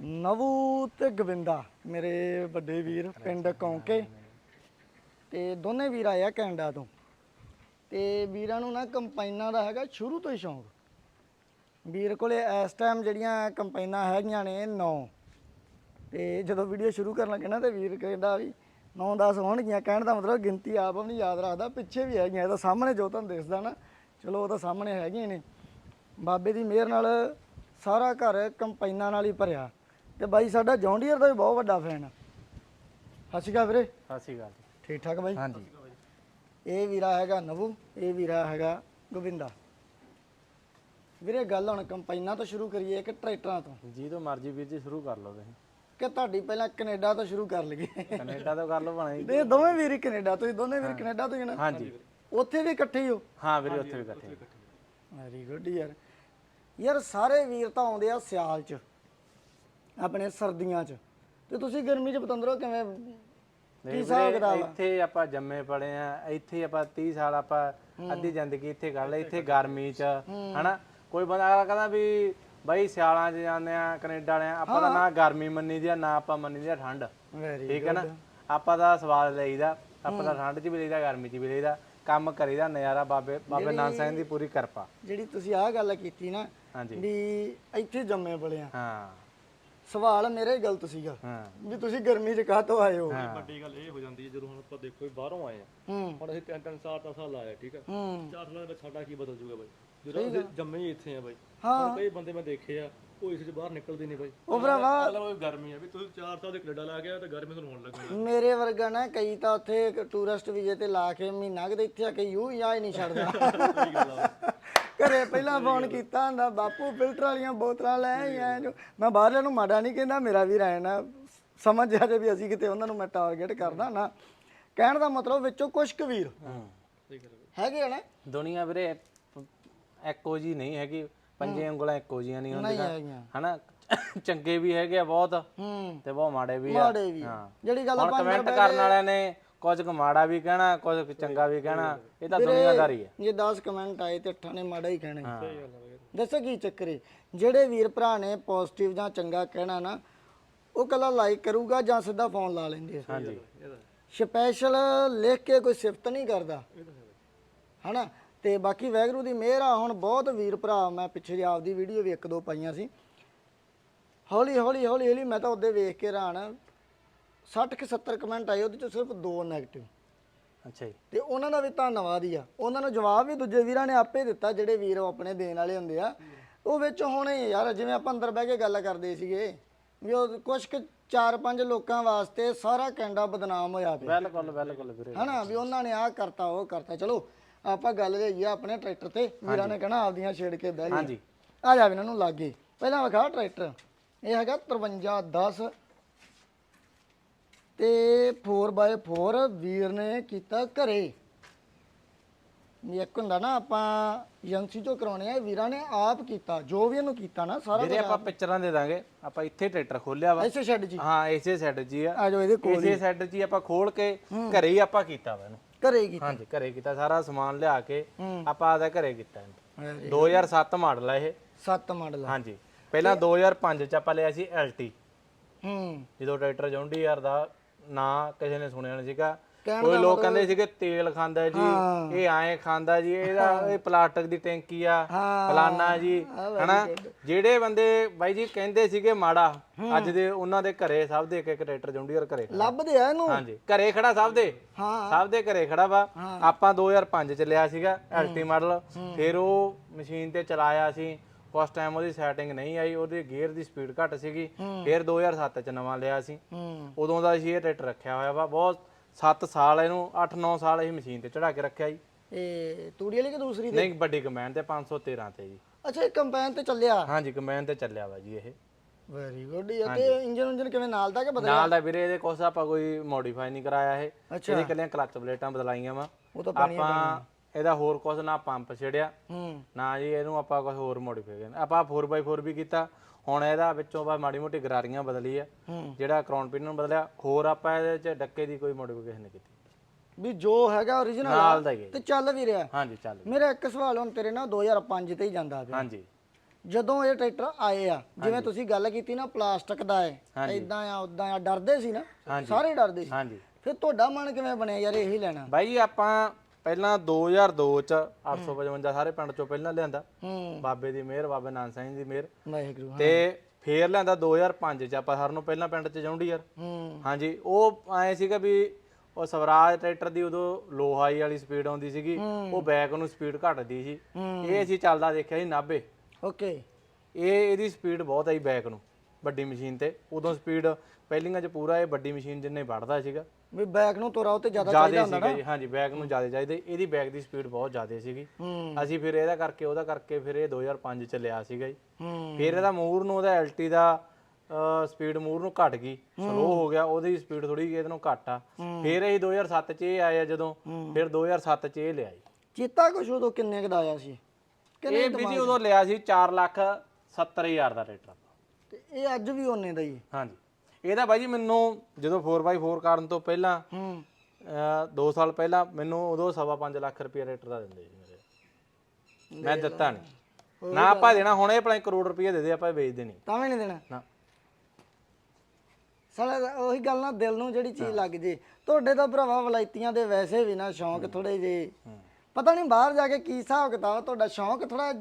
ਨਵੂ ਤੇ ਗਵਿੰਦਾ, ਮੇਰੇ ਵੱਡੇ ਵੀਰ ਪਿੰਡ ਕੌਂਕੇ। ਤੇ ਦੋਨੇ ਵੀਰ ਆਏ ਆ ਕੈਨੇਡਾ ਤੋਂ। ਤੇ ਵੀਰਾਂ ਨੂੰ ਨਾ ਕੰਪਾਈਨਾਂ ਦਾ ਹੈਗਾ ਸ਼ੁਰੂ ਤੋਂ ਹੀ ਸ਼ੌਂਕ। ਵੀਰ ਕੋਲੇ ਇਸ ਟਾਈਮ ਜਿਹੜੀਆਂ ਕੰਪਾਈਨਾਂ ਹੈਗੀਆਂ ਨੇ 9 ਤੇ ਜਦੋਂ ਵੀਡੀਓ ਸ਼ੁਰੂ ਕਰਨ ਲੱਗੇ ਨਾ ਤੇ ਵੀਰ ਕਹਿੰਦਾ ਵੀ 9-10 ਹੋਣਗੀਆਂ, ਕਹਿਣ ਦਾ ਮਤਲਬ ਗਿਣਤੀ ਆਪ ਵੀ ਨਹੀਂ ਯਾਦ ਰੱਖਦਾ, ਪਿੱਛੇ ਵੀ ਹੈਗੀਆਂ, ਇਹ ਤਾਂ ਸਾਹਮਣੇ ਜੋ ਤੁਹਾਨੂੰ ਦਿਸਦਾ ਨਾ, ਚਲੋ ਉਹ ਤਾਂ ਸਾਹਮਣੇ ਹੈਗੀਆਂ ਨੇ। ਬਾਬੇ ਦੀ ਮਿਹਰ ਨਾਲ ਸਾਰਾ ਘਰ ਕੰਪਾਈਨਾਂ ਨਾਲ ਹੀ ਭਰਿਆ। ਤੇ ਬਾਈ ਸਾਡਾ ਜੌਂਡੀਅਰ ਦਾ ਵੀ ਬਹੁਤ ਵੱਡਾ ਫੈਨ ਆ। ਸਤਿ ਸ਼੍ਰੀ ਅਕਾਲ ਵੀਰੇ। ਸਤਿ ਸ਼੍ਰੀ ਅਕਾਲ ਜੀ। ਠੀਕ ਠਾਕ ਬਾਈ? ਹਾਂਜੀ। ਇਹ ਵੀਰਾ ਹੈਗਾ ਨਵੂ ਇਹ ਵੀਰਾ ਹੈਗਾ ਗੋਬਿੰਦਾ। ਵੀਰੇ ਗੱਲ ਹੁਣ ਕੰਪਾਈਨਾਂ ਤੋਂ ਸ਼ੁਰੂ ਕਰੀਏ ਕਿ ਟਰੈਕਟਰਾਂ ਤੋਂ? ਜੀ ਤੋਂ ਮਰਜ਼ੀ ਵੀਰ ਜੀ ਸ਼ੁਰੂ ਕਰ ਲਓ ਤੁਸੀਂ। ਕਿ ਤੁਹਾਡੀ ਪਹਿਲਾਂ ਕੈਨੇਡਾ ਤੋਂ ਸ਼ੁਰੂ ਕਰ ਲਈਏ। ਕੈਨੇਡਾ ਤੋਂ ਕਰ ਲਓ ਬਣਾ ਜੀ। ਇਹ ਦੋਵੇਂ ਵੀਰ ਹੀ ਕੈਨੇਡਾ ਤੋਂ ਹੀ ਦੋਨੇ ਵੀਰ ਕੈਨੇਡਾ ਤੋਂ ਹੀ ਨਾ? ਹਾਂਜੀ। ਉੱਥੇ ਵੀ ਇਕੱਠੇ ਹੀ ਹੋ? ਹਾਂ ਵੀਰੇ ਉੱਥੇ ਵੀ ਇਕੱਠੇ। ਵੈਰੀ ਗੁੱਡ ਯਾਰ। ਯਾਰ ਸਾਰੇ ਵੀਰ ਤਾਂ ਆਉਂਦੇ ਆ ਸਿਆਲ 'ਚ। ਆਪਣੇ ਸਰਦੀਆਂ 'ਚ। ਤੇ ਤੁਸੀਂ ਗਰਮੀ 'ਚ ਪਤੰਦਰੋ ਕਿਵੇਂ ਕੀ ਹਿਸਾਬ ਕਿਤਾਬ ਆ? ਇੱਥੇ ਆਪਾਂ ਜੰਮੇ ਪੜੇ ਆ ਇੱਥੇ ਆਪਾਂ 30 ਸਾਲ ਆਪਾਂ ਅੱਧੀ ਜ਼ਿੰਦਗੀ ਇੱਥੇ ਕਰ ਲਈ ਇੱਥੇ ਗਰਮੀ ਚ ਹਨਾ? ਕੋਈ ਬੰਦਾ ਅਗਲਾ ਕਹਿੰਦਾ ਵੀ ਬਾਈ ਸਿਆਲਾਂ 'ਚ ਜਾਂਦੇ ਆ ਕੈਨੇਡਾ ਵਾਲੇ ਆ, ਆਪਾਂ ਤਾਂ ਨਾ ਗਰਮੀ ਮੰਨੀ ਦੀ ਆ ਨਾ ਆਪਾਂ ਮੰਨੀ ਦੀ ਆ ਠੰਡ। ਵੈਰੀ ਠੀਕ ਹੈ ਨਾ? ਆਪਾਂ ਦਾ ਸਵਾਦ ਲਈਦਾ ਆਪਾਂ ਤਾਂ ਠੰਡ 'ਚ ਵੀ ਲਈਦਾ ਗਰਮੀ 'ਚ ਵੀ ਲਈਦਾ ਕੰਮ ਕਰੀਦਾ ਨਜ਼ਾਰਾ ਬਾਬੇ ਬਾਬੇ ਨਾਨਕ ਸਿੰਘ ਦੀ ਪੂਰੀ ਕਿਰਪਾ। ਜਿਹੜੀ ਤੁਸੀਂ ਆਹ ਗੱਲ ਕੀਤੀ ਨਾ ਹਾਂਜੀ। ਵੀ ਇੱਥੇ ਜੰਮੇ ਪਲੇ ਆ। ਹਾਂ। ਸਵਾਲ ਮੇਰੇ ਗਲਤ ਸੀਗਾ। ਹਾਂ। ਵੀ ਤੁਸੀਂ ਗਰਮੀ 'ਚ ਕਾਹਤੋਂ ਆਏ ਹੋ? ਵੱਡੀ ਗੱਲ ਇਹ ਹੋ ਜਾਂਦੀ ਹੈ ਜਦੋਂ ਹੁਣ ਆਪਾਂ ਦੇਖੋ ਵੀ ਬਾਹਰੋਂ ਆਏ ਆ। ਹੂੰ। ਹੁਣ ਅਸੀਂ ਤਿੰਨ ਤਿੰਨ ਸਾਲ ਤਾਂ ਸਾਲ ਲਾਇਆ ਠੀਕ ਆ? ਹੂੰ। ਚਾਰ ਸਾਲਾਂ ਦੇ ਵਿੱਚ ਸਾਡਾ ਕੀ ਬਦਲ ਜੂਗਾ ਬਾਈ? ਜਦੋਂ ਅਸੀਂ ਜੰਮੇ ਹੀ ਇੱਥੇ ਆ ਬਾਈ। ਹਾਂ। ਹੁਣ ਕਈ ਬੰਦੇ ਮੈਂ ਦੇਖੇ ਆ ਉਹ ਇਸ ਚ ਬਾਹਰ ਨਿਕਲਦੇ ਨਹੀਂ ਬਾਈ। ਉਹ ਭਰਾਵਾ ਮਤਲਬ ਉਹ ਗਰਮੀ ਆ ਵੀ ਤੁਸੀਂ ਚਾਰ ਸਾਲ ਦੇ ਕੈਨੇਡਾ ਲਾ ਕੇ ਆ ਤਾਂ ਗਰਮੀ ਤੁਹਾਨੂੰ ਹੋਣ ਲੱਗਣੀ ਮੇਰੇ ਵਰਗਾ ਨਾ ਕਈ ਤਾਂ ਉੱਥੇ ਟੂਰਿਸਟ ਵੀਜ਼ੇ ਤੇ ਲਾ ਕੇ ਮਹੀਨਾ ਕਿਤੇ ਇੱਥੇ ਆ ਕੇ ਯੂ ਯਾ ਹੀ ਨਹੀਂ ਛੱਡਦਾ। ਘਰੇ ਪਹਿਲਾਂ ਫੋਨ ਕੀਤਾ ਹੁੰਦਾ ਬਾਪੂ ਫਿਲਟਰ ਵਾਲੀਆਂ ਬੋਤਲਾਂ ਲੈ ਆਈ ਐ ਜੋ। ਮੈਂ ਬਾਹਰਲਿਆਂ ਨੂੰ ਮਾੜਾ ਨਹੀਂ ਕਹਿੰਦਾ ਮੇਰਾ ਵੀ ਰਹਿਣਾ ਸਮਝ ਜਾ ਜੇ ਵੀ ਅਸੀਂ ਕਿਤੇ ਉਹਨਾਂ ਨੂੰ ਮੈਂ ਟਾਰਗੇਟ ਕਰਦਾ ਨਾ। ਕਹਿਣ ਦਾ ਮਤਲਬ ਵਿੱਚੋਂ ਕੁਝ ਕੁ ਵੀਰ। ਹੈਗੇ ਆ ਨਾ? ਦੁਨੀਆ ਵੀਰੇ ਇੱਕੋ ਜੀ ਨਹੀਂ ਹੈਗੀ। ਪੰਜੇ ਉਂਗਲਾਂ ਇੱਕੋ ਜੀਆਂ ਨਹੀਂ ਹੁੰਦੀਆਂ ਹਨਾ? ਚੰਗੇ ਵੀ ਹੈਗੇ ਆ ਬਹੁਤ ਹੂੰ। ਤੇ ਬਹੁਤ ਮਾੜੇ ਵੀ ਆ। ਮਾੜੇ ਵੀ ਜਿਹੜੀ ਗੱਲ ਆਪਾਂ ਕਮੈਂਟ ਕਰਨ ਵਾਲਿਆਂ ਨੇ ਕੁਝ ਕੁ ਮਾੜਾ ਵੀ ਕਹਿਣਾ ਕੁਝ ਕੁ ਚੰਗਾ ਵੀ ਕਹਿਣਾ ਇਹ ਤਾਂ ਦੁਨੀਆਦਾਰੀ ਹੈ ਜੇ 10 ਕਮੈਂਟ ਆਏ ਤੇ ਅੱਠਾਂ ਨੇ ਮਾੜਾ ਹੀ ਕਹਿਣੇ ਦੱਸੋ ਕੀ ਚੱਕਰ ਏ ਜਿਹੜੇ ਵੀਰ ਭਰਾ ਨੇ ਪੋਜ਼ਿਟਿਵ ਜਾਂ ਚੰਗਾ ਕਹਿਣਾ ਨਾ ਉਹ ਕੱਲਾ ਲਾਈਕ ਕਰੂਗਾ ਜਾਂ ਸਿੱਧਾ ਫੋਨ ਲਾ ਲੈਂਦੇ ਹਾਂਜੀ। ਸਪੈਸ਼ਲ ਲਿਖ ਕੇ ਕੋਈ ਸਿਫਤ ਨਹੀਂ ਕਰਦਾ। ਹਨਾ? ਤੇ ਬਾਕੀ ਵੈਗਰੂ ਦੀ ਮਿਹਰ ਆ ਹੁਣ ਬਹੁਤ ਵੀਰ ਭਰਾ ਮੈਂ ਪਿੱਛੇ ਜੀ ਆਪਦੀ ਵੀਡੀਓ ਵੀ ਇੱਕ ਦੋ ਪਾਈਆਂ ਸੀ। ਹੌਲੀ ਹੌਲੀ ਹੌਲੀ ਹੌਲੀ ਮੈਂ ਤਾਂ ਉਹਦੇ ਵੇਖ ਕੇ ਹੈਰਾਨ 60 ਕਿ 70 ਕਮੈਂਟ ਆਏ ਉਹਦੇ ਚੋਂ ਸਿਰਫ ਦੋ 네ਗੇਟਿਵ ਅੱਛਾ ਜੀ। ਤੇ ਉਹਨਾਂ ਦਾ ਵੀ ਧੰਨਵਾਦ ਹੀ ਆ। ਉਹਨਾਂ ਨੂੰ ਜਵਾਬ ਵੀ ਦੂਜੇ ਵੀਰਾਂ ਨੇ ਆਪੇ ਦਿੱਤਾ ਜਿਹੜੇ ਵੀਰ ਉਹ ਆਪਣੇ ਦੇਣ ਵਾਲੇ ਹੁੰਦੇ ਆ। ਉਹ ਵਿੱਚ ਹੁਣ ਹੀ ਯਾਰ ਜਿਵੇਂ ਆਪਾਂ ਅੰਦਰ ਬਹਿ ਕੇ ਗੱਲ ਕਰਦੇ ਸੀਗੇ ਵੀ ਉਹ ਕੁਝ ਕੁ ਚਾਰ ਪੰਜ ਲੋਕਾਂ ਵਾਸਤੇ ਸਾਰਾ ਕੈਨੇਡਾ ਬਦਨਾਮ ਹੋਇਆ ਪਿਆ। ਬਿਲਕੁਲ ਬਿਲਕੁਲ ਵੀਰੇ। ਹਨਾ ਵੀ ਉਹਨਾਂ ਨੇ ਆਹ ਕਰਤਾ ਉਹ ਕਰਤਾ। ਚਲੋ ਆਪਾਂ ਗੱਲ ਲਈ ਆ ਆਪਣੇ ਟਰੈਕਟਰ ਤੇ। ਵੀਰਾਂ ਨੇ ਕਹਣਾ ਆਪਦੀਆਂ ਛੇੜ ਕੇ ਬਹਿ ਗਏ। ਹਾਂਜੀ। ਆ ਜਾ ਵੀ ਇਹਨਾਂ ਨੂੰ ਲਾਗੇ। ਪਹਿਲਾਂ ਵਿਖਾ ਟਰੈਕਟਰ। ਇਹ ਹੈਗਾ 5310 ਤੇ 4x4 ਵੀਰ ਨੇ ਕੀਤਾ ਘਰੇ। ਵੀ ਇੱਕ ਹੁੰਦਾ ਨਾ ਆਪਾਂ ਏਜੰਸੀ ਤੋਂ ਕਰਾਉਣੇ ਆ ਵੀਰਾਂ ਨੇ ਆਪ ਕੀਤਾ ਜੋ ਵੀ ਇਹਨੂੰ ਕੀਤਾ ਨਾ ਸਾਰਾ ਵੀਰੇ ਆਪਾਂ ਪਿਕਚਰਾਂ ਦੇ ਦਾਂਗੇ ਆਪਾਂ ਇੱਥੇ ਟਰੈਕਟਰ ਖੋਲਿਆ ਵਾ। ਐਸੇ ਛੱਡ ਜੀ ਹਾਂ। ਇਸੇ ਸੈੱਟ 'ਚ ਹੀ ਆ। ਆ ਜਾਓ ਇਹਦੇ ਕੋਲ ਇਸੇ ਸੈੱਟ 'ਚ ਹੀ ਆਪਾਂ ਖੋਲ ਕੇ ਘਰੇ ਹੀ ਆਪਾਂ ਕੀਤਾ ਵਾ ਇਹਨੂੰ। ਘਰੇ ਹੀ ਕੀਤਾ। ਹਾਂਜੀ ਘਰੇ ਕੀਤਾ ਸਾਰਾ ਸਮਾਨ ਲਿਆ ਕੇ ਹੂੰ। ਆਪਾਂ ਆਦਾ ਘਰੇ ਕੀਤਾ ਇਹਨੂੰ। 2007 ਮਾਡਲ ਆ ਇਹ। ਸੱਤ ਮਾਡਲ ਹਾਂਜੀ। ਪਹਿਲਾਂ 2005 ਚ ਆਪਾਂ ਲਿਆ ਸੀ LT ਹੂੰ। ਜਦੋਂ ਟਰੈਕਟਰ ਜੌਂਡੀ ਯਾਰ ਦਾ ਨਾਂ ਕਿਸੇ ਨੇ ਸੁਣਿਆ ਨਹੀਂ ਸੀਗਾ। ਕਹਿਣ ਕੋਈ ਲੋਕ ਕਹਿੰਦੇ ਸੀਗੇ ਤੇਲ ਖਾਂਦਾ ਜੀ। ਇਹ ਐਂ ਖਾਂਦਾ ਜੀ ਇਹਦਾ ਇਹ ਪਲਾਸਟਿਕ ਦੀ ਟੈਂਕੀ ਆ ਹਾਂ। ਫਲਾਨਾ ਜੀ ਹਨਾ? ਜਿਹੜੇ ਬੰਦੇ ਬਾਈ ਜੀ ਕਹਿੰਦੇ ਸੀਗੇ ਮਾੜਾ ਅੱਜ ਦੇ ਉਹਨਾਂ ਦੇ ਘਰੇ ਸਭ ਦੇ ਇੱਕ ਇੱਕ ਟਰੈਕਟਰ ਜੌਂਡੀਅਰ ਘਰੇ ਖੜਾ। ਲੱਭਦੇ ਆ ਇਹਨੂੰ? ਹਾਂਜੀ ਘਰੇ ਖੜਾ ਸਭ ਦੇ। ਹਾਂ। ਸਭ ਦੇ ਘਰੇ ਖੜਾ ਵਾ। ਆਪਾਂ 2005 ਚ ਲਿਆ ਸੀਗਾ ਐਲਟੀ ਮਾਡਲ। ਫਿਰ ਉਹ ਮਸ਼ੀਨ ਤੇ ਚਲਾਇਆ ਸੀ। ਉਸ ਟਾਈਮ ਉਹਦੀ ਸੈਟਿੰਗ ਨਹੀਂ ਆਈ ਉਹਦੇ ਗੇਅਰ ਦੀ ਸਪੀਡ ਘੱਟ ਸੀਗੀ। ਫਿਰ 2007 ਚ ਨਵਾਂ ਲਿਆ ਸੀ। ਉਦੋਂ ਦਾ ਅਸੀਂ ਇਹ ਟਰੈਕਟਰ ਰੱਖਿਆ ਹੋਇਆ ਵਾ। ਬਹੁਤ 7 ਸਾਲ ਇਹਨੂੰ 8-9 ਸਾਲ ਅਸੀਂ ਮਸ਼ੀਨ ਤੇ ਚੜਾ ਕੇ ਰੱਖਿਆ ਜੀ। ਇਹ ਤੂੜੀ ਵਾਲੀ ਕਿ ਦੂਸਰੀ ਤੇ? ਨਹੀਂ ਵੱਡੀ ਕਮੈਂਡ ਤੇ 513 ਤੇ ਜੀ। ਅੱਛਾ ਇਹ ਕੰਪੈਨ ਤੇ ਚੱਲਿਆ? ਹਾਂਜੀ ਕਮੈਂਡ ਤੇ ਚੱਲਿਆ ਵਾ ਜੀ ਇਹ। ਵੈਰੀ ਗੁੱਡ ਯਾਰ ਤੇ ਇੰਜਨ ਉਂਜਨ ਕਿਵੇਂ ਨਾਲ ਦਾ ਕਿ ਬਦਲਿਆ? ਨਾਲ ਦਾ ਵੀਰੇ ਇਹਦੇ ਕੁਛ ਆਪਾਂ ਕੋਈ ਮੋਡੀਫਾਈ ਨਹੀਂ ਕਰਾਇਆ ਇਹ। ਇਹਦੀ ਕੱਲੀਆਂ ਕਲੱਚ ਪਲੇਟਾਂ ਬਦਲਾਈਆਂ ਵਾ। ਉਹ ਤਾਂ ਪਾਣੀ ਆਪਾਂ ਇਹਦਾ ਹੋਰ ਕੁਛ ਨਾ ਪੰਪ ਛੇੜਿਆ ਹੂੰ। ਨਾ ਜੀ ਇਹਨੂੰ ਆਪਾਂ ਕੁਝ ਹੋਰ ਮੋਡੀਫਾਈ ਕਰਨਾ ਆਪਾਂ 4x4 ਵੀ ਕੀਤਾ ਹੁਣ ਇਹਦਾ ਵਿੱਚੋਂ ਬਾ ਮਾੜੀ ਮੋਟੀ ਗਰਾਰੀਆਂ ਬਦਲੀ ਆ ਹੂੰ। ਜਿਹੜਾ ਕਰਾਉਨ ਪਿਨ ਨੂੰ ਬਦਲਿਆ ਹੋਰ ਆਪਾਂ ਇਹਦੇ ਚ ਡੱਕੇ ਦੀ ਕੋਈ ਮੋਡੀਫਿਕੇਸ਼ਨ ਨਹੀਂ ਕੀਤੀ। ਵੀ ਜੋ ਹੈਗਾ origignal ਨਾਲ ਦਾ ਹੀ ਹੈ ਤੇ ਚੱਲ ਵੀ ਰਿਹਾ। ਹਾਂਜੀ ਚੱਲ ਮੇਰਾ ਇੱਕ ਸਵਾਲ ਹੁਣ ਤੇਰੇ ਨਾਲ 2005 ਤੇ ਹੀ ਜਾਂਦਾ ਪਿਆ। ਹਾਂਜੀ। ਜਦੋਂ ਇਹ ਟਰੈਕਟਰ ਆਏ ਆ ਜਿਵੇਂ ਤੁਸੀਂ ਗੱਲ ਕੀਤੀ ਨਾ ਪਲਾਸਟਿਕ ਦਾ ਹੈ ਹਾਂਜੀ। ਇਦਾਂ ਆ ਉਦਾਂ ਆ ਡਰਦੇ ਸੀ ਨਾ ਹਾਂਜੀ। ਸਾਰੇ ਡਰਦੇ ਸੀ। ਹਾਂਜੀ। ਫਿਰ ਤੁਹਾਡਾ ਮਨ ਕਿਵੇਂ ਬਣਿਆ ਯਾਰ ਇਹੀ ਲੈਣਾ? ਬਾਈ ਆਪਾਂ ਪਹਿਲਾਂ 2002 ਚ 855 ਸਾਰੇ ਪਿੰਡ ਚੋਂ ਪਹਿਲਾਂ ਲਿਆਂਦਾ। ਹੂੰ। ਬਾਬੇ ਦੀ ਮਿਹਰ ਬਾਬੇ ਨਾਨਕ ਸਿੰਘ ਦੀ ਮਿਹਰ। ਵਾਹਿਗੁਰੂ ਹਾਂ। ਤੇ ਫੇਰ ਲਿਆਂਦਾ 2005 ਚ ਆਪਾਂ ਹਰ ਨੂੰ ਪਹਿਲਾਂ ਪਿੰਡ ਚ ਜੌਂਡੀ ਯਾਰ। ਹੂੰ। ਹਾਂਜੀ ਉਹ ਐ ਸੀਗਾ ਵੀ ਉਹ ਸਵਰਾਜ ਟਰੈਕਟਰ ਦੀ ਉਦੋਂ ਲੋ ਹਾਈ ਵਾਲੀ ਸਪੀਡ ਆਉਂਦੀ ਸੀਗੀ ਉਹ ਬੈਕ ਨੂੰ ਸਪੀਡ ਘਟਦੀ ਸੀ। ਇਹ ਅਸੀਂ ਚੱਲਦਾ ਦੇਖਿਆ ਸੀ 90 ਓਕੇ। ਇਹ ਇਹਦੀ ਸਪੀਡ ਬਹੁਤ ਆਈ ਬੈਕ ਨੂੰ ਵੱਡੀ ਮਸ਼ੀਨ ਤੇ। ਉਦੋਂ ਸਪੀਡ ਪਹਿਲੀਆਂ ਚ ਪੂਰਾ ਇਹ ਵੱਡੀ ਮਸ਼ੀਨ ਜਿੰਨੇ ਵੱਢਦਾ ਸੀਗਾ। ਵੀ ਬੈਕ ਨੂੰ ਤੋਰਾਓ ਤੇ ਜ਼ਿਆਦਾ ਚਾਹੀਦਾ ਜ਼ਿਆਦਾ ਹੁੰਦਾ ਸੀਗਾ ਜੀ ਹਾਂਜੀ ਬੈਕ ਨੂੰ ਜ਼ਿਆਦਾ ਚਾਹੀਦੇ। ਇਹਦੀ ਬੈਕ ਦੀ ਸਪੀਡ ਬਹੁਤ ਜ਼ਿਆਦਾ ਸੀਗੀ। ਹੂੰ। ਅਸੀਂ ਫਿਰ ਇਹਦਾ ਕਰਕੇ ਉਹਦਾ ਕਰਕੇ ਫਿਰ ਇਹ 2005 ਚ ਲਿਆ ਸੀਗਾ ਜੀ। ਹੂੰ। ਫਿਰ ਇਹਦਾ ਮੂਰ ਨੂੰ ਉਹਦਾ ਐਲਟੀ ਦਾ ਸਪੀਡ ਮੂਰ ਨੂੰ ਘਟ ਗਈ। ਸਲੋ ਹੋ ਗਿਆ ਉਹਦੀ ਸਪੀਡ ਥੋੜੀ ਜਿਹੀ ਇਹਦੇ ਨੂੰ ਘੱਟ ਆ। ਫਿਰ ਇਹ 2007 ਚ ਇਹ ਆਇਆ ਜਦੋਂ ਫਿਰ 2007 ਚ ਇਹ ਲਿਆ ਜੀ। ਚੀਤਾ ਕੁਛ ਉਦੋਂ ਕਿੰਨੇ ਕੁ ਦਾ ਆਇਆ ਸੀ? ਇਹ ਵੀ ਜੀ ਉਦੋਂ ਲਿਆ ਸੀ 4 ਲੱਖ 70 ਹਜ਼ਾਰ ਦਾ ਟਰੈਕਟਰ ਤੇ ਇਹ ਅੱਜ ਵੀ ਉਹਨੇ ਦਾ ਹੈ। ਹਾਂਜੀ। ਇਹਦਾ ਬਾਈ ਜੀ ਮੈਨੂੰ ਜਦੋਂ 4x4 ਕਰਨ ਤੋਂ ਪਹਿਲਾਂ ਹੂੰ। 2 ਸਾਲ ਪਹਿਲਾਂ ਮੈਨੂੰ ਉਦੋਂ ਸਵਾ ਲੱਖ ਰੁਪਏ ਰੇਟਰ ਦਾ ਦਿੰਦੇ ਸੀ ਮੇਰੇ। ਮੈਂ ਦਿੱਤਾ ਨਹੀਂ। ਨਾ ਆਪਾਂ ਦੇਣਾ ਹੁਣ ਇਹ ਭਲਾ ਕਰੋੜ ਰੁਪਏ ਦੇ ਦੇ ਆਪਾਂ ਵੇਚਦੇ ਨਹੀਂ। ਤਾਂ ਵੀ ਨਹੀਂ ਦੇਣਾ? ਨਾ। ਸਾਲਾ ਉਹੀ ਗੱਲ ਨਾ ਦਿਲ ਨੂੰ ਜਿਹੜੀ ਚੀਜ਼ ਲੱਗ ਜੇ। ਤੁਹਾਡੇ ਤਾਂ ਭਰਾਵਾ ਵਲਾਇਤੀਆਂ ਦੇ ਵੈਸੇ ਵੀ ਨਾ ਸ਼ੌਂਕ ਥੋੜੇ ਜੇ ਪਤਾ ਨਹੀਂ ਬਾਹਰ ਜਾ ਕੇ ਕੀ ਹਿਸਾਬ ਕਿਤਾਬ ਤੁਹਾਡਾ ਸ਼ੌਂਕ ਥੋੜਾ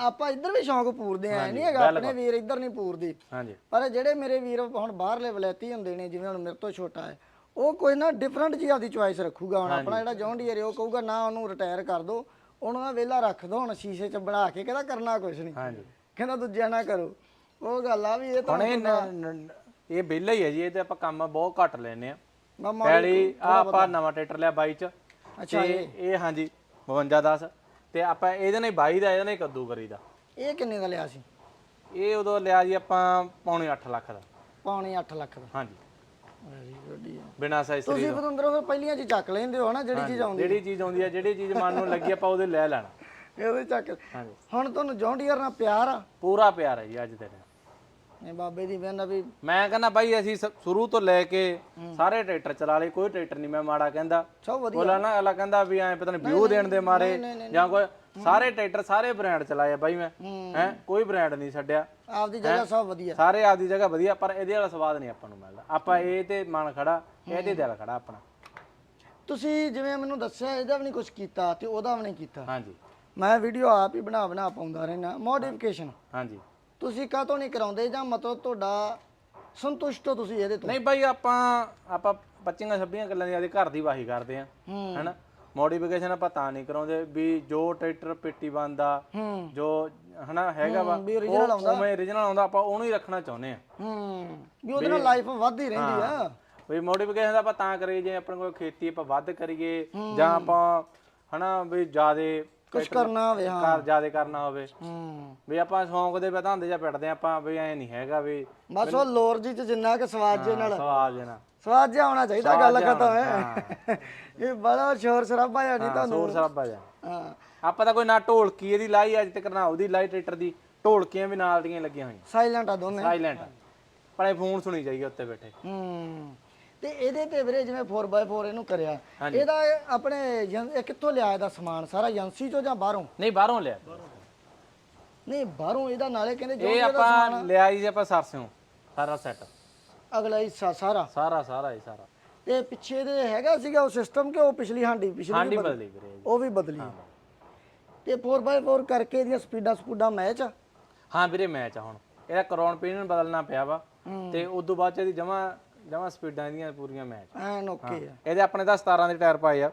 ਆਪਾਂ ਇੱਧਰ ਵੀ ਸ਼ੌਂਕ ਪੂਰਦੇ ਆ ਨਹੀਂ ਹੈਗਾ ਆਪਣੇ ਵੀਰ ਇੱਧਰ ਨਹੀਂ ਪੂਰਦੇ। ਹਾਂਜੀ। ਪਰ ਜਿਹੜੇ ਮੇਰੇ ਵੀਰ ਹੁਣ ਬਾਹਰਲੇ ਵਲੈਤੀ ਹੁੰਦੇ ਨੇ ਜਿਵੇਂ ਹੁਣ ਮੇਰੇ ਤੋਂ ਛੋਟਾ ਹੈ ਉਹ ਕੋਈ ਨਾ ਡਿਫਰੈਂਟ ਜੀ ਆਪਦੀ ਚੁਆਇਸ ਰੱਖੂਗਾ ਹੁਣ ਆਪਣਾ ਜਿਹੜਾ ਜੌਨ ਡੀਅਰ ਉਹ ਕਹੂਗਾ ਨਾ ਉਹਨੂੰ ਰਿਟਾਇਰ ਕਰ ਦੋ ਉਹਨੂੰ ਨਾ ਵਿਹਲਾ ਰੱਖ ਦੋ ਹੁਣ ਸ਼ੀਸ਼ੇ 'ਚ ਬਣਾ ਕੇ ਕਹਿੰਦਾ ਕਰਨਾ ਕੁਝ ਨਹੀਂ। ਹਾਂਜੀ। ਕਹਿੰਦਾ ਦੂਜਿਆਂ ਨਾ ਕਰੋ। ਉਹ ਗੱਲ ਆ ਵੀ ਇਹ ਤਾਂ ਹੁਣ ਇਹ ਵਿਹਲਾ ਹੀ ਹੈ ਜੀ ਇਹ ਤੇ ਆਪਾਂ ਕੰਮ ਬਹੁਤ ਘੱਟ ਲੈਨੇ ਆ ਪਹਿਲੀ ਆ ਆਪਾਂ ਨਵਾਂ ਟਰੈਕਟਰ ਲਿਆ 22 ਚ ਅੱਛਾ, ਇਹ ਹਾਂਜੀ 52 10 ਤੇ ਆਪਾਂ ਇਹਦੇ ਨਾਲ 22 ਦਾ ਇਹਦੇ ਨਾਲ ਹੀ ਕੱਦੂ ਕਰੀਦਾ ਇਹ ਕਿੰਨੇ ਦਾ ਲਿਆ ਸੀ? ਇਹ ਉਦੋਂ ਲਿਆ ਜੀ ਆਪਾਂ ਪੌਣੇ 8 ਲੱਖ ਦਾ। ਪੌਣੇ 8 ਲੱਖ ਦਾ। ਹਾਂਜੀ। ਵੈਰੀ ਗੁੱਡ ਬਿਨਾ ਸਾਈਸਰੀ ਤੁਸੀਂ ਪਤੰਦਰੋਂ ਫਿਰ ਪਹਿਲੀਆਂ ਚ ਚੱਕ ਲੈਂਦੇ ਹੋ ਨਾ ਜਿਹੜੀ ਚੀਜ਼ ਆਉਂਦੀ ਜਿਹੜੀ ਚੀਜ਼ ਆਉਂਦੀ ਹੈ ਜਿਹੜੀ ਚੀਜ਼ ਮਨ ਨੂੰ ਲੱਗੀ ਆਪਾਂ ਉਹਦੇ ਲੈ ਲੈਣਾ। ਇਹਦੇ ਚੱਕ ਹਾਂਜੀ। ਹੁਣ ਤੁਹਾਨੂੰ ਜੌਨ ਡੀਅਰ ਨਾਲ ਪਿਆਰ ਆ? ਪੂਰਾ ਪਿਆਰ ਹੈ ਜੀ ਅੱਜ ਦੇ ਦਿਨ ਇਹ ਬਾਬੇ ਦੀ ਕਹਿੰਦਾ ਵੀ ਮੈਂ ਕਹਿੰਦਾ ਬਾਈ ਅਸੀਂ ਸ- ਸ਼ੁਰੂ ਤੋਂ ਲੈ ਕੇ ਸਾਰੇ ਟਰੈਕਟਰ ਚਲਾ ਲਏ ਕੋਈ ਟਰੈਕਟਰ ਨਹੀਂ ਮੈਂ ਮਾੜਾ ਕਹਿੰਦਾ। ਸਭ ਵਧੀਆ। ਬੋਲਾ ਨਾ ਅਗਲਾ ਕਹਿੰਦਾ ਵੀ ਐ ਪਤਾ ਨਹੀਂ ਵਿਊ ਦੇਣ ਦੇ ਮਾਰੇ ਜਾਂ ਕੋਈ ਸਾਰੇ ਟਰੈਕਟਰ ਸਾਰੇ ਬ੍ਰਾਂਡ ਚਲਾਏ ਆ ਬਾਈ ਮੈਂ। ਹੈ। ਕੋਈ ਬ੍ਰਾਂਡ ਨਹੀਂ ਛੱਡਿਆ। ਆਪਦੀ ਜਗ੍ਹਾ ਸਭ ਵਧੀਆ। ਸਾਰੇ ਆਪਦੀ ਜਗ੍ਹਾ ਵਧੀਆ ਪਰ ਇਹਦੇ ਵਾਲਾ ਸਵਾਦ ਨਹੀਂ ਆਪਾਂ ਨੂੰ ਮਿਲਦਾ। ਆਪਾਂ ਇਹ ਤੇ ਮਨ ਖੜਾ ਇਹ ਤੇ ਦਿਲ ਖੜਾ ਆਪਣਾ। ਤੁਸੀਂ ਜਿਵੇਂ ਮੈਨੂੰ ਦੱਸਿਆ ਇਹਦਾ ਵੀ ਨਹੀਂ ਕੁਝ ਕੀਤਾ ਤੇ ਉਹਦਾ ਵੀ ਨਹੀਂ ਕੀਤਾ। ਹਾਂਜੀ। ਮੈਂ ਵੀਡੀਓ ਆਪ ਹੀ ਬਣਾ ਬਣਾ ਪਾਉਂਦਾ ਰਹਿਣਾ ਮੋਡੀਫਿਕੇਸ਼ਨ। ਹਾਂਜੀ। ਤੁਸੀਂ ਕਾਹਤੋਂ ਨਹੀਂ ਕਰਾਉਂਦੇ ਜਾਂ ਮਤਲਬ ਤੁਹਾਡਾ ਸੰਤੁਸ਼ਟ ਹੋ ਤੁਸੀਂ ਇਹਦੇ ਤੋਂ? ਨਹੀਂ ਬਾਈ ਆਪਾਂ ਆਪਾਂ 25 26 ਗੱਲਾਂ ਦੀ ਆਦੇ ਘਰ ਦੀ ਵਾਹੀ ਕਰਦੇ ਆ ਹੂੰ। ਹੈਨਾ? ਮੋਡੀਫਿਕੇਸ਼ਨ ਆਪਾਂ ਤਾਂ ਨਹੀਂ ਕਰਾਉਂਦੇ ਵੀ ਜੋ ਟਰੈਕਟਰ ਪਿੱਟੀ ਬੰਦਾ ਹੂੰ। ਜੋ ਹਨਾ ਹੈਗਾ ਵਾ ਵੀ original ਉਹ ਉਵੇਂ origignal ਆਉਂਦਾ ਆਪਾਂ ਉਹਨੂੰ ਹੀ ਰੱਖਣਾ ਚਾਹੁੰਦੇ ਆ ਹੂੰ ਵੀ ਉਹਦੇ ਨਾਲ ਲਾਈਫ ਵੱਧਦੀ ਰਹਿੰਦੀ ਆ। ਵੀ ਮੋਡੀਫਿਕੇਸ਼ਨ ਆਪਾਂ ਤਾਂ ਕਰੀਏ ਜੇ ਆਪਣੇ ਕੋਲ ਖੇਤੀ ਆਪਾਂ ਵੱਧ ਕਰੀਏ ਜਾਂ ਆਪਾਂ ਹਨਾ ਵੀ ਜਿਆਦੇ ਕੁਝ ਕਰਨਾ ਹੋਵੇ ਹਾਂ। ਕਾਰ ਜਿਆਦੇ ਕਰਨਾ ਹੋਵੇ। ਹੂੰ। ਵੀ ਆਪਾਂ ਸ਼ੌਂਕ ਦੇ ਵਧਾਉਂਦੇ ਜਾਂ ਪਿੱਟਦੇ ਆਪਾਂ ਵੀ ਐ ਨਹੀਂ ਹੈਗਾ ਵੀ ਬਸ ਉਹ ਲੋਰ ਜੀ ਚ ਜਿੰਨਾ ਕਿ ਸਵਾਦ ਜੇ ਨਾਲ। ਸਵਾਦ ਜਨਾ ਸਵਾਦ ਜਿਹਾ ਆਉਣਾ ਚਾਹੀਦਾ ਗੱਲ ਖਤਮ ਹੈ। ਇਹ ਬੜਾ ਸ਼ੋਰ ਸ਼ਰਾਬਾ ਹੈ ਨਹੀਂ ਤੁਹਾਨੂੰ। ਸੂਰ ਸਰਾਬਾ ਜਾ ਹਾਂ। ਆਪਾਂ ਤਾਂ ਕੋਈ ਨਾ ਢੋਲਕੀ ਇਹਦੀ ਲਾਈ ਅੱਜ ਤੱਕ ਨਾ ਉਹਦੀ ਲਾਈ ਟਰੈਕਟਰ ਦੀ ਢੋਲਕੀਆਂ ਵੀ ਨਾਲ ਦੀਆਂ ਲੱਗੀਆਂ ਹੋਈਆਂ। ਸਾਇਲੈਂਟ ਆ ਦੋਨੇ। ਸਾਇਲੈਂਟ ਪਰ ਫੋਨ ਸੁਣੀ ਜਾਈਏ ਉੱਤੇ ਬੈਠੇ। ਹੂੰ। ਤੇ ਇਹਦੇ ਤੇ ਵੀਰੇ ਜਿਵੇਂ 4x4 ਇਹਨੂੰ ਕਰਿਆ ਇਹਦਾ ਇਹ ਆਪਣੇ ਏਜੰ- ਇਹ ਕਿੱਥੋਂ ਲਿਆ ਇਹਦਾ ਸਮਾਨ? ਸਾਰਾ ਏਜੰਸੀ ਚੋਂ ਜਾਂ ਬਾਹਰੋਂ? ਨਹੀਂ ਬਾਹਰੋਂ ਲਿਆ। ਨਹੀਂ ਬਾਹਰੋਂ ਇਹਦਾ ਨਾਲੇ ਕਹਿੰਦੇ ਜੋ ਇਹ ਆਪਾਂ ਲਿਆ ਜੀ ਆਪਾਂ ਸਰਸਿਓ ਸਾਰਾ ਸੈੱਟ ਅਗਲਾ ਹਿੱਸਾ ਸਾਰਾ? ਸਾਰਾ ਸਾਰਾ ਹੀ ਸਾਰਾ। ਤੇ ਪਿੱਛੇ ਦੇ ਹੈਗਾ ਸੀਗਾ ਉਹ ਸਿਸਟਮ ਕਿ ਉਹ ਪਿਛਲੀ ਹਾਂਡੀ ਪਿਛਲੀ ਹਾਂਡੀ ਵੀ ਬਦਲ- ਬਦਲੀ ਵੀਰੇ ਉਹ ਵੀ ਬਦਲੀ। ਤੇ 4x4 ਕਰਕੇ ਇਹਦੀਆਂ ਸਪੀਡਾਂ ਸਪੂਡਾਂ ਮੈਚ ਆ? ਹਾਂ ਵੀਰੇ ਮੈਚ ਆ ਹੁਣ। ਇਹਦਾ ਕਰੌਨ ਪੀਨ ਬਦਲਣਾ ਪਿਆ ਵਾ। ਤੇ ਉਸ ਤੋਂ ਬਾਅਦ ਚ ਇਹਦੀ ਜਮਾ ਜਮਾ ਸਪੀਡਾਂ ਇਹਦੀਆਂ ਪੂਰੀਆਂ ਮੈਚ ਐਨ ਓਕੇ ਆ। ਇਹਦੇ ਆਪਣੇ ਤਾਂ 17 ਦੇ ਟਾਇਰ ਪਾਏ ਆ